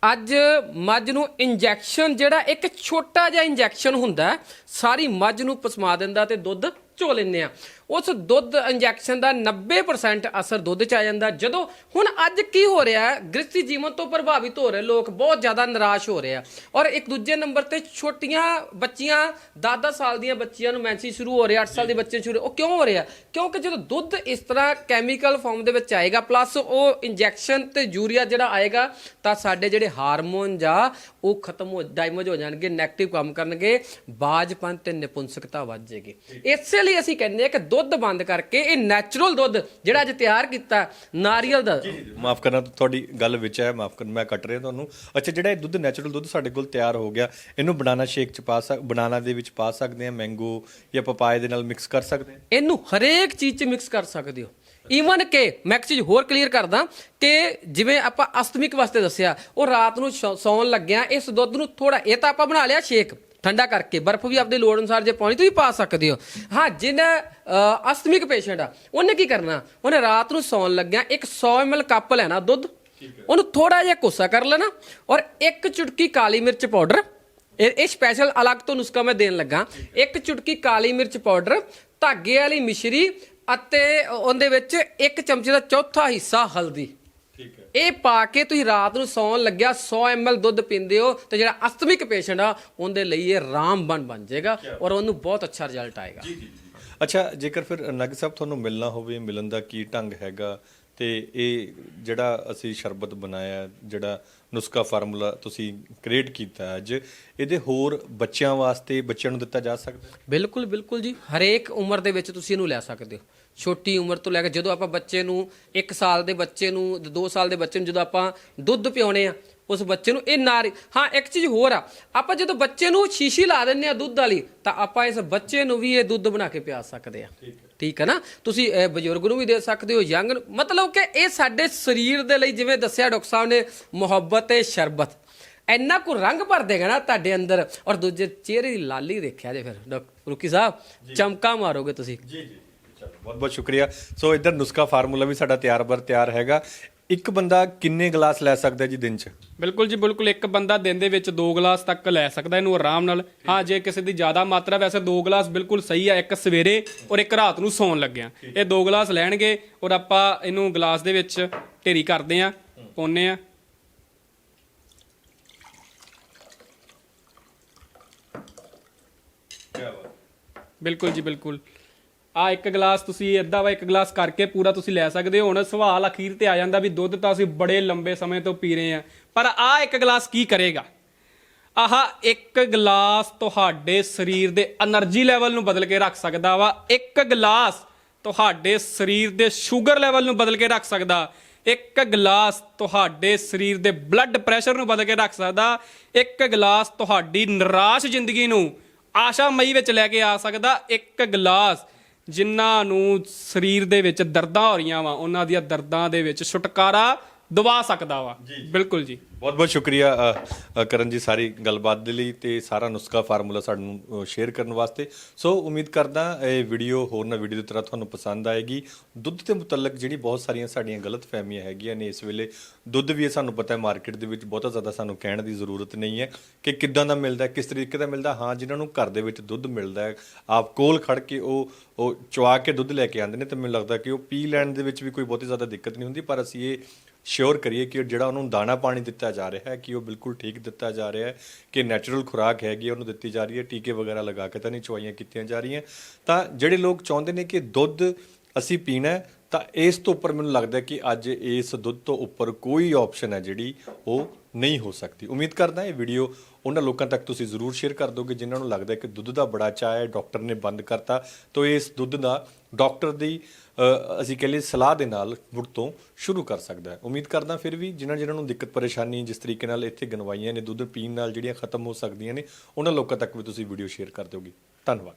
ਅੱਜ ਮੱਝ ਨੂੰ ਇੰਜੈਕਸ਼ਨ ਜਿਹੜਾ ਇੱਕ ਛੋਟਾ ਜਿਹਾ ਇੰਜੈਕਸ਼ਨ ਹੁੰਦਾ, ਸਾਰੀ ਮੱਝ ਨੂੰ ਪਸਮਾ ਦਿੰਦਾ ਤੇ ਦੁੱਧ ਚੋ ਲੈਂਦੇ ਆ। ਉਸ ਦੁੱਧ ਇੰਜੈਕਸ਼ਨ ਦਾ 90% ਅਸਰ ਦੁੱਧ ਚ ਆ ਜਾਂਦਾ। ਜਦੋਂ ਹੁਣ ਅੱਜ ਕੀ ਹੋ ਰਿਹਾ ਹੈ? ਗ੍ਰਸਤੀ ਜੀਵਨ ਤੋਂ ਪ੍ਰਭਾਵਿਤ ਹੋ ਰਹੇ ਲੋਕ ਬਹੁਤ ਜ਼ਿਆਦਾ ਨਿਰਾਸ਼ ਹੋ ਰਹੇ ਆ। ਔਰ ਇੱਕ ਦੂਜੇ ਨੰਬਰ ਤੇ ਛੋਟੀਆਂ ਬੱਚੀਆਂ 10-10 ਸਾਲ ਦੀਆਂ ਬੱਚੀਆਂ ਨੂੰ ਮੈਂਸੀ ਸ਼ੁਰੂ ਹੋ ਰਿਹਾ 8 ਸਾਲ ਦੇ ਬੱਚੇ ਸ਼ੁਰੂ, ਉਹ ਕਿਉਂ ਹੋ ਰਿਹਾ? ਕਿਉਂਕਿ ਜਦੋਂ ਦੁੱਧ ਇਸ ਤਰ੍ਹਾਂ ਕੈਮੀਕਲ ਫਾਰਮ ਦੇ ਵਿੱਚ ਆਏਗਾ ਪਲੱਸ ਉਹ ਇੰਜੈਕਸ਼ਨ ਤੇ ਯੂਰੀਆ ਜਿਹੜਾ ਆਏਗਾ, ਤਾਂ ਸਾਡੇ ਜਿਹੜੇ ਹਾਰਮੋਨ ਜਾਂ ਉਹ ਖਤਮ ਹੋ ਡੈਮੇਜ ਹੋ ਜਾਣਗੇ 네ਗੇਟਿਵ ਕੰਮ ਕਰਨਗੇ ਬਾਜਪਨ ਤੇ ਨਿਪੁੰਸਕਤਾ ਵੱਧ ਜਾਏਗੀ। ਇਸੇ ਲਈ ਅਸੀਂ ਕਹਿੰਦੇ ਆ ਕਿ ਦੁੱਧ ਬੰਦ ਕਰਕੇ ਇਹ ਨੈਚੁਰਲ ਦੁੱਧ ਜਿਹੜਾ ਅੱਜ ਤਿਆਰ ਕੀਤਾ ਨਾਰੀਅਲ ਦਾ। ਮਾਫ ਕਰਨਾ ਤੁਹਾਡੀ ਗੱਲ ਵਿੱਚ ਹੈ ਮਾਫ ਕਰ ਮੈਂ ਕੱਟ ਰਿਹਾ ਤੁਹਾਨੂੰ। ਅੱਛਾ ਜਿਹੜਾ ਇਹ ਦੁੱਧ ਨੈਚੁਰਲ ਦੁੱਧ ਸਾਡੇ ਕੋਲ ਤਿਆਰ ਹੋ ਗਿਆ ਇਹਨੂੰ ਬਨਾਨਾ ਸ਼ੇਕ ਚ ਪਾ ਸਕ ਬਨਾਨਾ ਦੇ ਵਿੱਚ ਪਾ ਸਕਦੇ ਆ ਮੈਂਗੋ ਜਾਂ ਪਪਾਏ ਦੇ ਨਾਲ ਮਿਕਸ ਕਰ ਸਕਦੇ ਆ ਇਹਨੂੰ ਹਰੇਕ ਚੀਜ਼ 'ਚ ਮਿਕਸ ਕਰ ਸਕਦੇ ਹੋ। ਈਵਨ ਕਿ ਮੈਂ ਇੱਕ ਚੀਜ਼ ਹੋਰ ਕਲੀਅਰ ਕਰਦਾ ਕਿ ਜਿਵੇਂ ਆਪਾਂ ਅਸਤਮਿਕ ਵਾਸਤੇ ਦੱਸਿਆ ਉਹ ਰਾਤ ਨੂੰ ਸੌਣ ਲੱਗਿਆ ਇਸ ਦੁੱਧ ਨੂੰ ਥੋੜਾ ਇਹ ਤਾਂ ਆਪਾਂ ਬਣਾ ਲਿਆ ਸ਼ੇਕ। ਠੰਡਾ ਕਰਕੇ ਬਰਫ਼ ਵੀ ਆਪਣੀ ਲੋੜ ਅਨੁਸਾਰ ਜੇ ਪਾਣੀ ਤੁਸੀਂ ਪਾ ਸਕਦੇ ਹੋ। ਹਾਂ ਜਿਹਨੇ ਅ, ਅਸਤਮਿਕ ਪੇਸ਼ੈਂਟ ਆ ਉਹਨੇ ਕੀ ਕਰਨਾ? ਉਹਨੇ ਰਾਤ ਨੂੰ ਸੌਣ ਲੱਗਿਆ ਇੱਕ 100 ml ਕੱਪ ਲੈਣਾ ਦੁੱਧ ਉਹਨੂੰ ਥੋੜਾ ਜਿਹਾ ਕੋਸਾ ਕਰ ਲੈਣਾ ਔਰ ਇੱਕ ਚੁਟਕੀ ਕਾਲੀ ਮਿਰਚ ਪਾਊਡਰ ਇਹ ਇਹ ਸਪੈਸ਼ਲ ਅਲੱਗ ਤੋਂ ਨੁਸਖਾ ਮੈਂ ਦੇਣ ਲੱਗਾ। ਇੱਕ ਚੁਟਕੀ ਕਾਲੀ ਮਿਰਚ ਪਾਊਡਰ ਧਾਗੇ ਵਾਲੀ ਮਿਸ਼ਰੀ ਅਤੇ ਉਹਦੇ ਵਿੱਚ ਇੱਕ ਚਮਚੇ ਦਾ ਚੌਥਾ ਹਿੱਸਾ ਹਲਦੀ। ਠੀਕ ਹੈ। ਇਹ ਪਾ ਕੇ ਤੁਸੀਂ ਰਾਤ ਨੂੰ ਸੌਣ ਲੱਗਿਆ 100 ml ਦੁੱਧ ਪੀਂਦੇ ਹੋ ਤੇ ਜਿਹੜਾ ਅਸਤਮਿਕ ਪੇਸ਼ੈਂਟ ਆ ਉਹਦੇ ਲਈ ਇਹ ਰਾਮਬਨ ਬਣ ਜਾਏਗਾ ਔਰ ਉਹਨੂੰ ਬਹੁਤ ਅੱਛਾ ਰਿਜ਼ਲਟ ਆਏਗਾ। ਅੱਛਾ ਜੇਕਰ ਫਿਰ ਨਗ ਸਾਹਿਬ ਤੁਹਾਨੂੰ ਮਿਲਣਾ ਹੋਵੇ ਮਿਲਣ ਦਾ ਕੀ ਢੰਗ ਹੈਗਾ? ਤੇ ਇਹ ਜਿਹੜਾ ਅਸੀਂ ਸ਼ਰਬਤ ਬਣਾਇਆ ਜਿਹੜਾ ਨੁਸਖਾ ਫਾਰਮੂਲਾ ਤੁਸੀਂ ਕ੍ਰੀਏਟ ਕੀਤਾ ਅੱਜ ਇਹਦੇ ਹੋਰ ਬੱਚਿਆਂ ਵਾਸਤੇ ਬੱਚਿਆਂ ਨੂੰ ਦਿੱਤਾ ਜਾ ਸਕਦਾ? ਬਿਲਕੁਲ ਬਿਲਕੁਲ ਜੀ। ਹਰੇਕ ਉਮਰ ਦੇ ਵਿੱਚ ਤੁਸੀਂ ਇਹਨੂੰ ਲੈ ਸਕਦੇ ਹੋ। ਛੋਟੀ ਉਮਰ ਤੋਂ ਲੈ ਕੇ ਜਦੋਂ ਆਪਾਂ ਬੱਚੇ ਨੂੰ 1 ਸਾਲ ਦੇ ਬੱਚੇ ਨੂੰ 2 ਸਾਲ ਦੇ ਬੱਚੇ ਨੂੰ ਜਦੋਂ ਆਪਾਂ ਦੁੱਧ ਪਿਉਣੇ ਆ ਉਸ ਬੱਚੇ ਨੂੰ ਇਹ ਨਾਰੀ ਹਾਂ ਇੱਕ ਚੀਜ਼ ਹੋਰ ਆ ਆਪਾਂ ਜਦੋਂ ਬੱਚੇ ਨੂੰ ਸ਼ੀਸ਼ੀ ਲਾ ਦਿੰਨੇ ਆ ਦੁੱਧ ਵਾਲੀ ਤਾਂ ਆਪਾਂ ਇਸ ਬੱਚੇ ਨੂੰ ਵੀ ਇਹ ਦੁੱਧ ਬਣਾ ਕੇ ਪਿਆ ਸਕਦੇ ਆ। ਠੀਕ ਹੈ ਨਾ? ਤੁਸੀਂ ਅਹ, ਬਜ਼ੁਰਗ ਨੂੰ ਵੀ ਦੇ ਸਕਦੇ ਹੋ ਯੰਗ ਮਤਲਬ ਕਿ ਇਹ ਸਾਡੇ ਸਰੀਰ ਦੇ ਲਈ ਜਿਵੇਂ ਦੱਸਿਆ ਡਾਕਟਰ ਸਾਹਿਬ ਨੇ ਮੁਹੱਬਤ ਤੇ ਸ਼ਰਬਤ। ਇੰਨਾ ਕੁ ਰੰਗ ਭਰ ਦੇਗਾ ਨਾ ਤੁਹਾਡੇ ਅੰਦਰ। ਔਰ ਦੂਜੇ ਚਿਹਰੇ ਦੀ ਲਾਲੀ ਦੇਖਿਆ ਜੇ ਫਿਰ ਡਾਕਟਰ ਰੁਕੀ ਸਾਹਿਬ ਚਮਕਾ ਮਾਰੋਗੇ ਤੁਸੀਂ। ਜੀ ਜੀ। ਬਹੁਤ ਬਹੁਤ ਸ਼ੁਕਰੀਆ। ਸੋ ਇੱਧਰ ਨੁਸਖਾ ਫਾਰਮੂਲਾ ਵੀ ਸਾਡਾ ਤਿਆਰ ਬਰ ਤਿਆਰ ਹੈਗਾ। ਇੱਕ ਬੰਦਾ ਕਿੰਨੇ ਗਲਾਸ ਲੈ ਸਕਦਾ ਜੀ ਦਿਨ 'ਚ? ਬਿਲਕੁਲ ਜੀ, ਬਿਲਕੁਲ। ਇੱਕ ਬੰਦਾ ਦਿਨ ਦੇ ਵਿੱਚ 2 ਗਲਾਸ ਤੱਕ ਲੈ ਸਕਦਾ, ਇਹਨੂੰ ਆਰਾਮ ਨਾਲ। ਹਾਂ, ਜੇ ਕਿਸੇ ਦੀ ਜ਼ਿਆਦਾ ਮਾਤਰਾ, ਵੈਸੇ 2 ਗਲਾਸ ਬਿਲਕੁਲ ਸਹੀ ਆ, ਇੱਕ ਸਵੇਰੇ ਔਰ ਇੱਕ ਰਾਤ ਨੂੰ ਸੌਣ ਲੱਗਿਆ। ਇਹ 2 ਗਲਾਸ ਲੈਣਗੇ ਔਰ ਆਪਾਂ ਇਹਨੂੰ ਗਲਾਸ ਦੇ ਵਿੱਚ ਢੇਰੀ ਕਰਦੇ ਆ ਪਾਉਨੇ ਆ। ਬਿਲਕੁਲ ਜੀ, ਬਿਲਕੁਲ। ਆ ਇੱਕ ਗਲਾਸ ਤੁਸੀਂ ਅੱਧਾ ਵਾ ਇੱਕ ਗਲਾਸ ਕਰਕੇ ਪੂਰਾ ਤੁਸੀਂ ਲੈ ਸਕਦੇ ਹੋ। ਹੁਣ ਸਵਾਲ ਅਖੀਰ ਤੇ ਆ ਜਾਂਦਾ ਵੀ ਦੁੱਧ ਤਾਂ ਅਸੀਂ ਬੜੇ ਲੰਬੇ ਸਮੇਂ ਤੋਂ ਪੀ ਰਹੇ ਆ ਪਰ ਆ ਇੱਕ ਗਲਾਸ ਕੀ ਕਰੇਗਾ? ਆਹ ਇੱਕ ਗਲਾਸ ਤੁਹਾਡੇ ਸਰੀਰ ਦੇ એનર્ਜੀ ਲੈਵਲ ਨੂੰ ਬਦਲ ਕੇ ਰੱਖ ਸਕਦਾ ਵਾ। ਇੱਕ ਗਲਾਸ ਤੁਹਾਡੇ ਸਰੀਰ ਦੇ ਸ਼ੂਗਰ ਲੈਵਲ ਨੂੰ ਬਦਲ ਕੇ ਰੱਖ ਸਕਦਾ। ਇੱਕ ਗਲਾਸ ਤੁਹਾਡੇ ਸਰੀਰ ਦੇ ਬਲੱਡ ਪ੍ਰੈਸ਼ਰ ਨੂੰ ਬਦਲ ਕੇ ਰੱਖ ਸਕਦਾ। ਇੱਕ ਗਲਾਸ ਤੁਹਾਡੀ ਨਿਰਾਸ਼ ਜ਼ਿੰਦਗੀ ਨੂੰ ਆਸ਼ਾ ਮਈ ਵਿੱਚ ਲੈ ਕੇ ਆ ਸਕਦਾ। ਇੱਕ ਗਲਾਸ ਜਿਨ੍ਹਾਂ ਨੂੰ ਸਰੀਰ ਦੇ ਵਿੱਚ ਦਰਦਾਂ ਹੋ ਰਹੀਆਂ ਵਾ ਉਹਨਾਂ ਦੀਆਂ ਦਰਦਾਂ ਦੇ ਵਿੱਚ ਛੁਟਕਾਰਾ ਦਵਾ ਸਕਦਾ ਵਾ। ਬਿਲਕੁਲ ਜੀ। ਬਹੁਤ ਬਹੁਤ ਸ਼ੁਕਰੀਆ ਅ, ਅ, ਕਰਨ ਜੀ ਸਾਰੀ ਗੱਲਬਾਤ ਦੇ ਲਈ ਤੇ ਸਾਰਾ ਨੁਸਖਾ ਫਾਰਮੂਲਾ ਸਾਨੂੰ ਸ਼ੇਅਰ ਕਰਨ ਵਾਸਤੇ। ਸੋ ਉਮੀਦ ਕਰਦਾ ਇਹ ਵੀਡੀਓ ਹੋਰ ਨਾ ਵੀਡੀਓ ਦੀ ਤਰ੍ਹਾਂ ਤੁਹਾਨੂੰ ਪਸੰਦ ਆਏਗੀ। ਦੁੱਧ ਦੇ ਮੁਤਲਕ ਜਿਹੜੀ ਬਹੁਤ ਸਾਰੀਆਂ ਸਾਡੀਆਂ ਗਲਤ ਫਹਿਮੀਆਂ ਹੈਗੀਆਂ ਨੇ ਇਸ ਵੇਲੇ ਦੁੱਧ ਵੀ ਇਹ ਸਾਨੂੰ ਪਤਾ ਹੈ ਮਾਰਕੀਟ ਦੇ ਵਿੱਚ ਬਹੁਤਾ ਜ਼ਿਆਦਾ ਸਾਨੂੰ ਕਹਿਣ ਦੀ ਜ਼ਰੂਰਤ ਨਹੀਂ ਹੈ ਕਿ ਕਿੱਦਾਂ ਦਾ ਮਿਲਦਾ ਹੈ, ਕਿਸ ਤਰੀਕੇ ਦਾ ਮਿਲਦਾ ਹਾਂ ਜਿਨ੍ਹਾਂ ਨੂੰ ਘਰ ਦੇ ਵਿੱਚ ਦੁੱਧ ਮਿਲਦਾ ਹੈ ਆਪ ਕੋਲ ਖੜ ਕੇ ਉਹ ਉਹ ਚੁਆ ਕੇ ਦੁੱਧ ਲੈ ਕੇ ਆਉਂਦੇ ਨੇ ਤੇ ਮੈਨੂੰ ਲੱਗਦਾ ਕਿ ਉਹ ਪੀ ਲੈਣ ਦੇ ਵਿੱਚ ਵੀ ਕੋਈ ਬਹੁਤੀ ਜ਼ਿਆਦਾ ਦਿੱਕਤ ਨਹੀਂ ਹੁੰਦੀ ਪਰ ਅਸੀਂ ਇਹ ਸ਼ੋਰ ਕਰੀਏ ਕਿ ਜਿਹੜਾ ਉਹਨੂੰ ਦਾਣਾ ਪਾਣੀ ਦਿੱਤਾ ਜਾ ਰਿਹਾ ਹੈ ਕਿ ਉਹ ਬਿਲਕੁਲ ਠੀਕ ਦਿੱਤਾ ਜਾ ਰਿਹਾ ਹੈ ਕਿ ਨੈਚੁਰਲ ਖੁਰਾਕ ਹੈਗੀ ਹੈ, ਉਹਨੂੰ ਦਿੱਤੀ ਜਾ ਰਹੀ ਹੈ ਟੀਕੇ ਵਗੈਰਾ ਲਗਾ ਕੇ ਤਾਂ ਨਹੀਂ ਚਵਾਈਆਂ ਕੀਤੀਆਂ ਜਾ ਰਹੀਆਂ। ਤਾਂ ਜਿਹੜੇ ਲੋਕ ਚਾਹੁੰਦੇ ਨੇ ਕਿ ਦੁੱਧ ਅਸੀਂ ਪੀਣਾ ਹੈ, ਤਾਂ ਇਸ ਤੋਂ ਉੱਪਰ ਮੈਨੂੰ ਲੱਗਦਾ ਕਿ ਅੱਜ ਇਸ ਦੁੱਧ ਤੋਂ ਉੱਪਰ ਕੋਈ ਆਪਸ਼ਨ ਹੈ ਜਿਹੜੀ ਉਹ ਨਹੀਂ ਹੋ ਸਕਦੀ। ਉਮੀਦ ਕਰਦਾ ਇਹ ਵੀਡੀਓ ਉਹਨਾਂ ਲੋਕਾਂ ਤੱਕ ਤੁਸੀਂ ਜ਼ਰੂਰ ਸ਼ੇਅਰ ਕਰ ਦੋਗੇ ਜਿਨ੍ਹਾਂ ਨੂੰ ਲੱਗਦਾ ਕਿ ਦੁੱਧ ਦਾ ਬੜਾ ਚਾਅ ਹੈ ਡਾਕਟਰ ਨੇ ਬੰਦ ਕਰਤਾ। ਤਾਂ ਇਸ ਦੁੱਧ ਦਾ ਡਾਕਟਰ ਦੀ ਅਸੀਂ ਕਹ ਲਈ ਸਲਾਹ ਦੇ ਨਾਲ ਮੁੜ ਤੋਂ ਸ਼ੁਰੂ ਕਰ ਸਕਦਾ ਹੈ। ਉਮੀਦ ਕਰਦਾ ਫਿਰ ਵੀ ਜਿਨ੍ਹਾਂ ਜਿਨ੍ਹਾਂ ਨੂੰ ਦਿੱਕਤ ਪਰੇਸ਼ਾਨੀ ਜਿਸ ਤਰੀਕੇ ਨਾਲ ਇੱਥੇ ਗਨਵਾਈਆਂ ਨੇ, ਦੁੱਧ ਪੀਣ ਨਾਲ ਜਿਹੜੀਆਂ ਖਤਮ ਹੋ ਸਕਦੀਆਂ ਨੇ, ਉਹਨਾਂ ਲੋਕਾਂ ਤੱਕ ਵੀ ਤੁਸੀਂ ਵੀਡੀਓ ਸ਼ੇਅਰ ਕਰ ਦਿਓਗੇ। ਧੰਨਵਾਦ।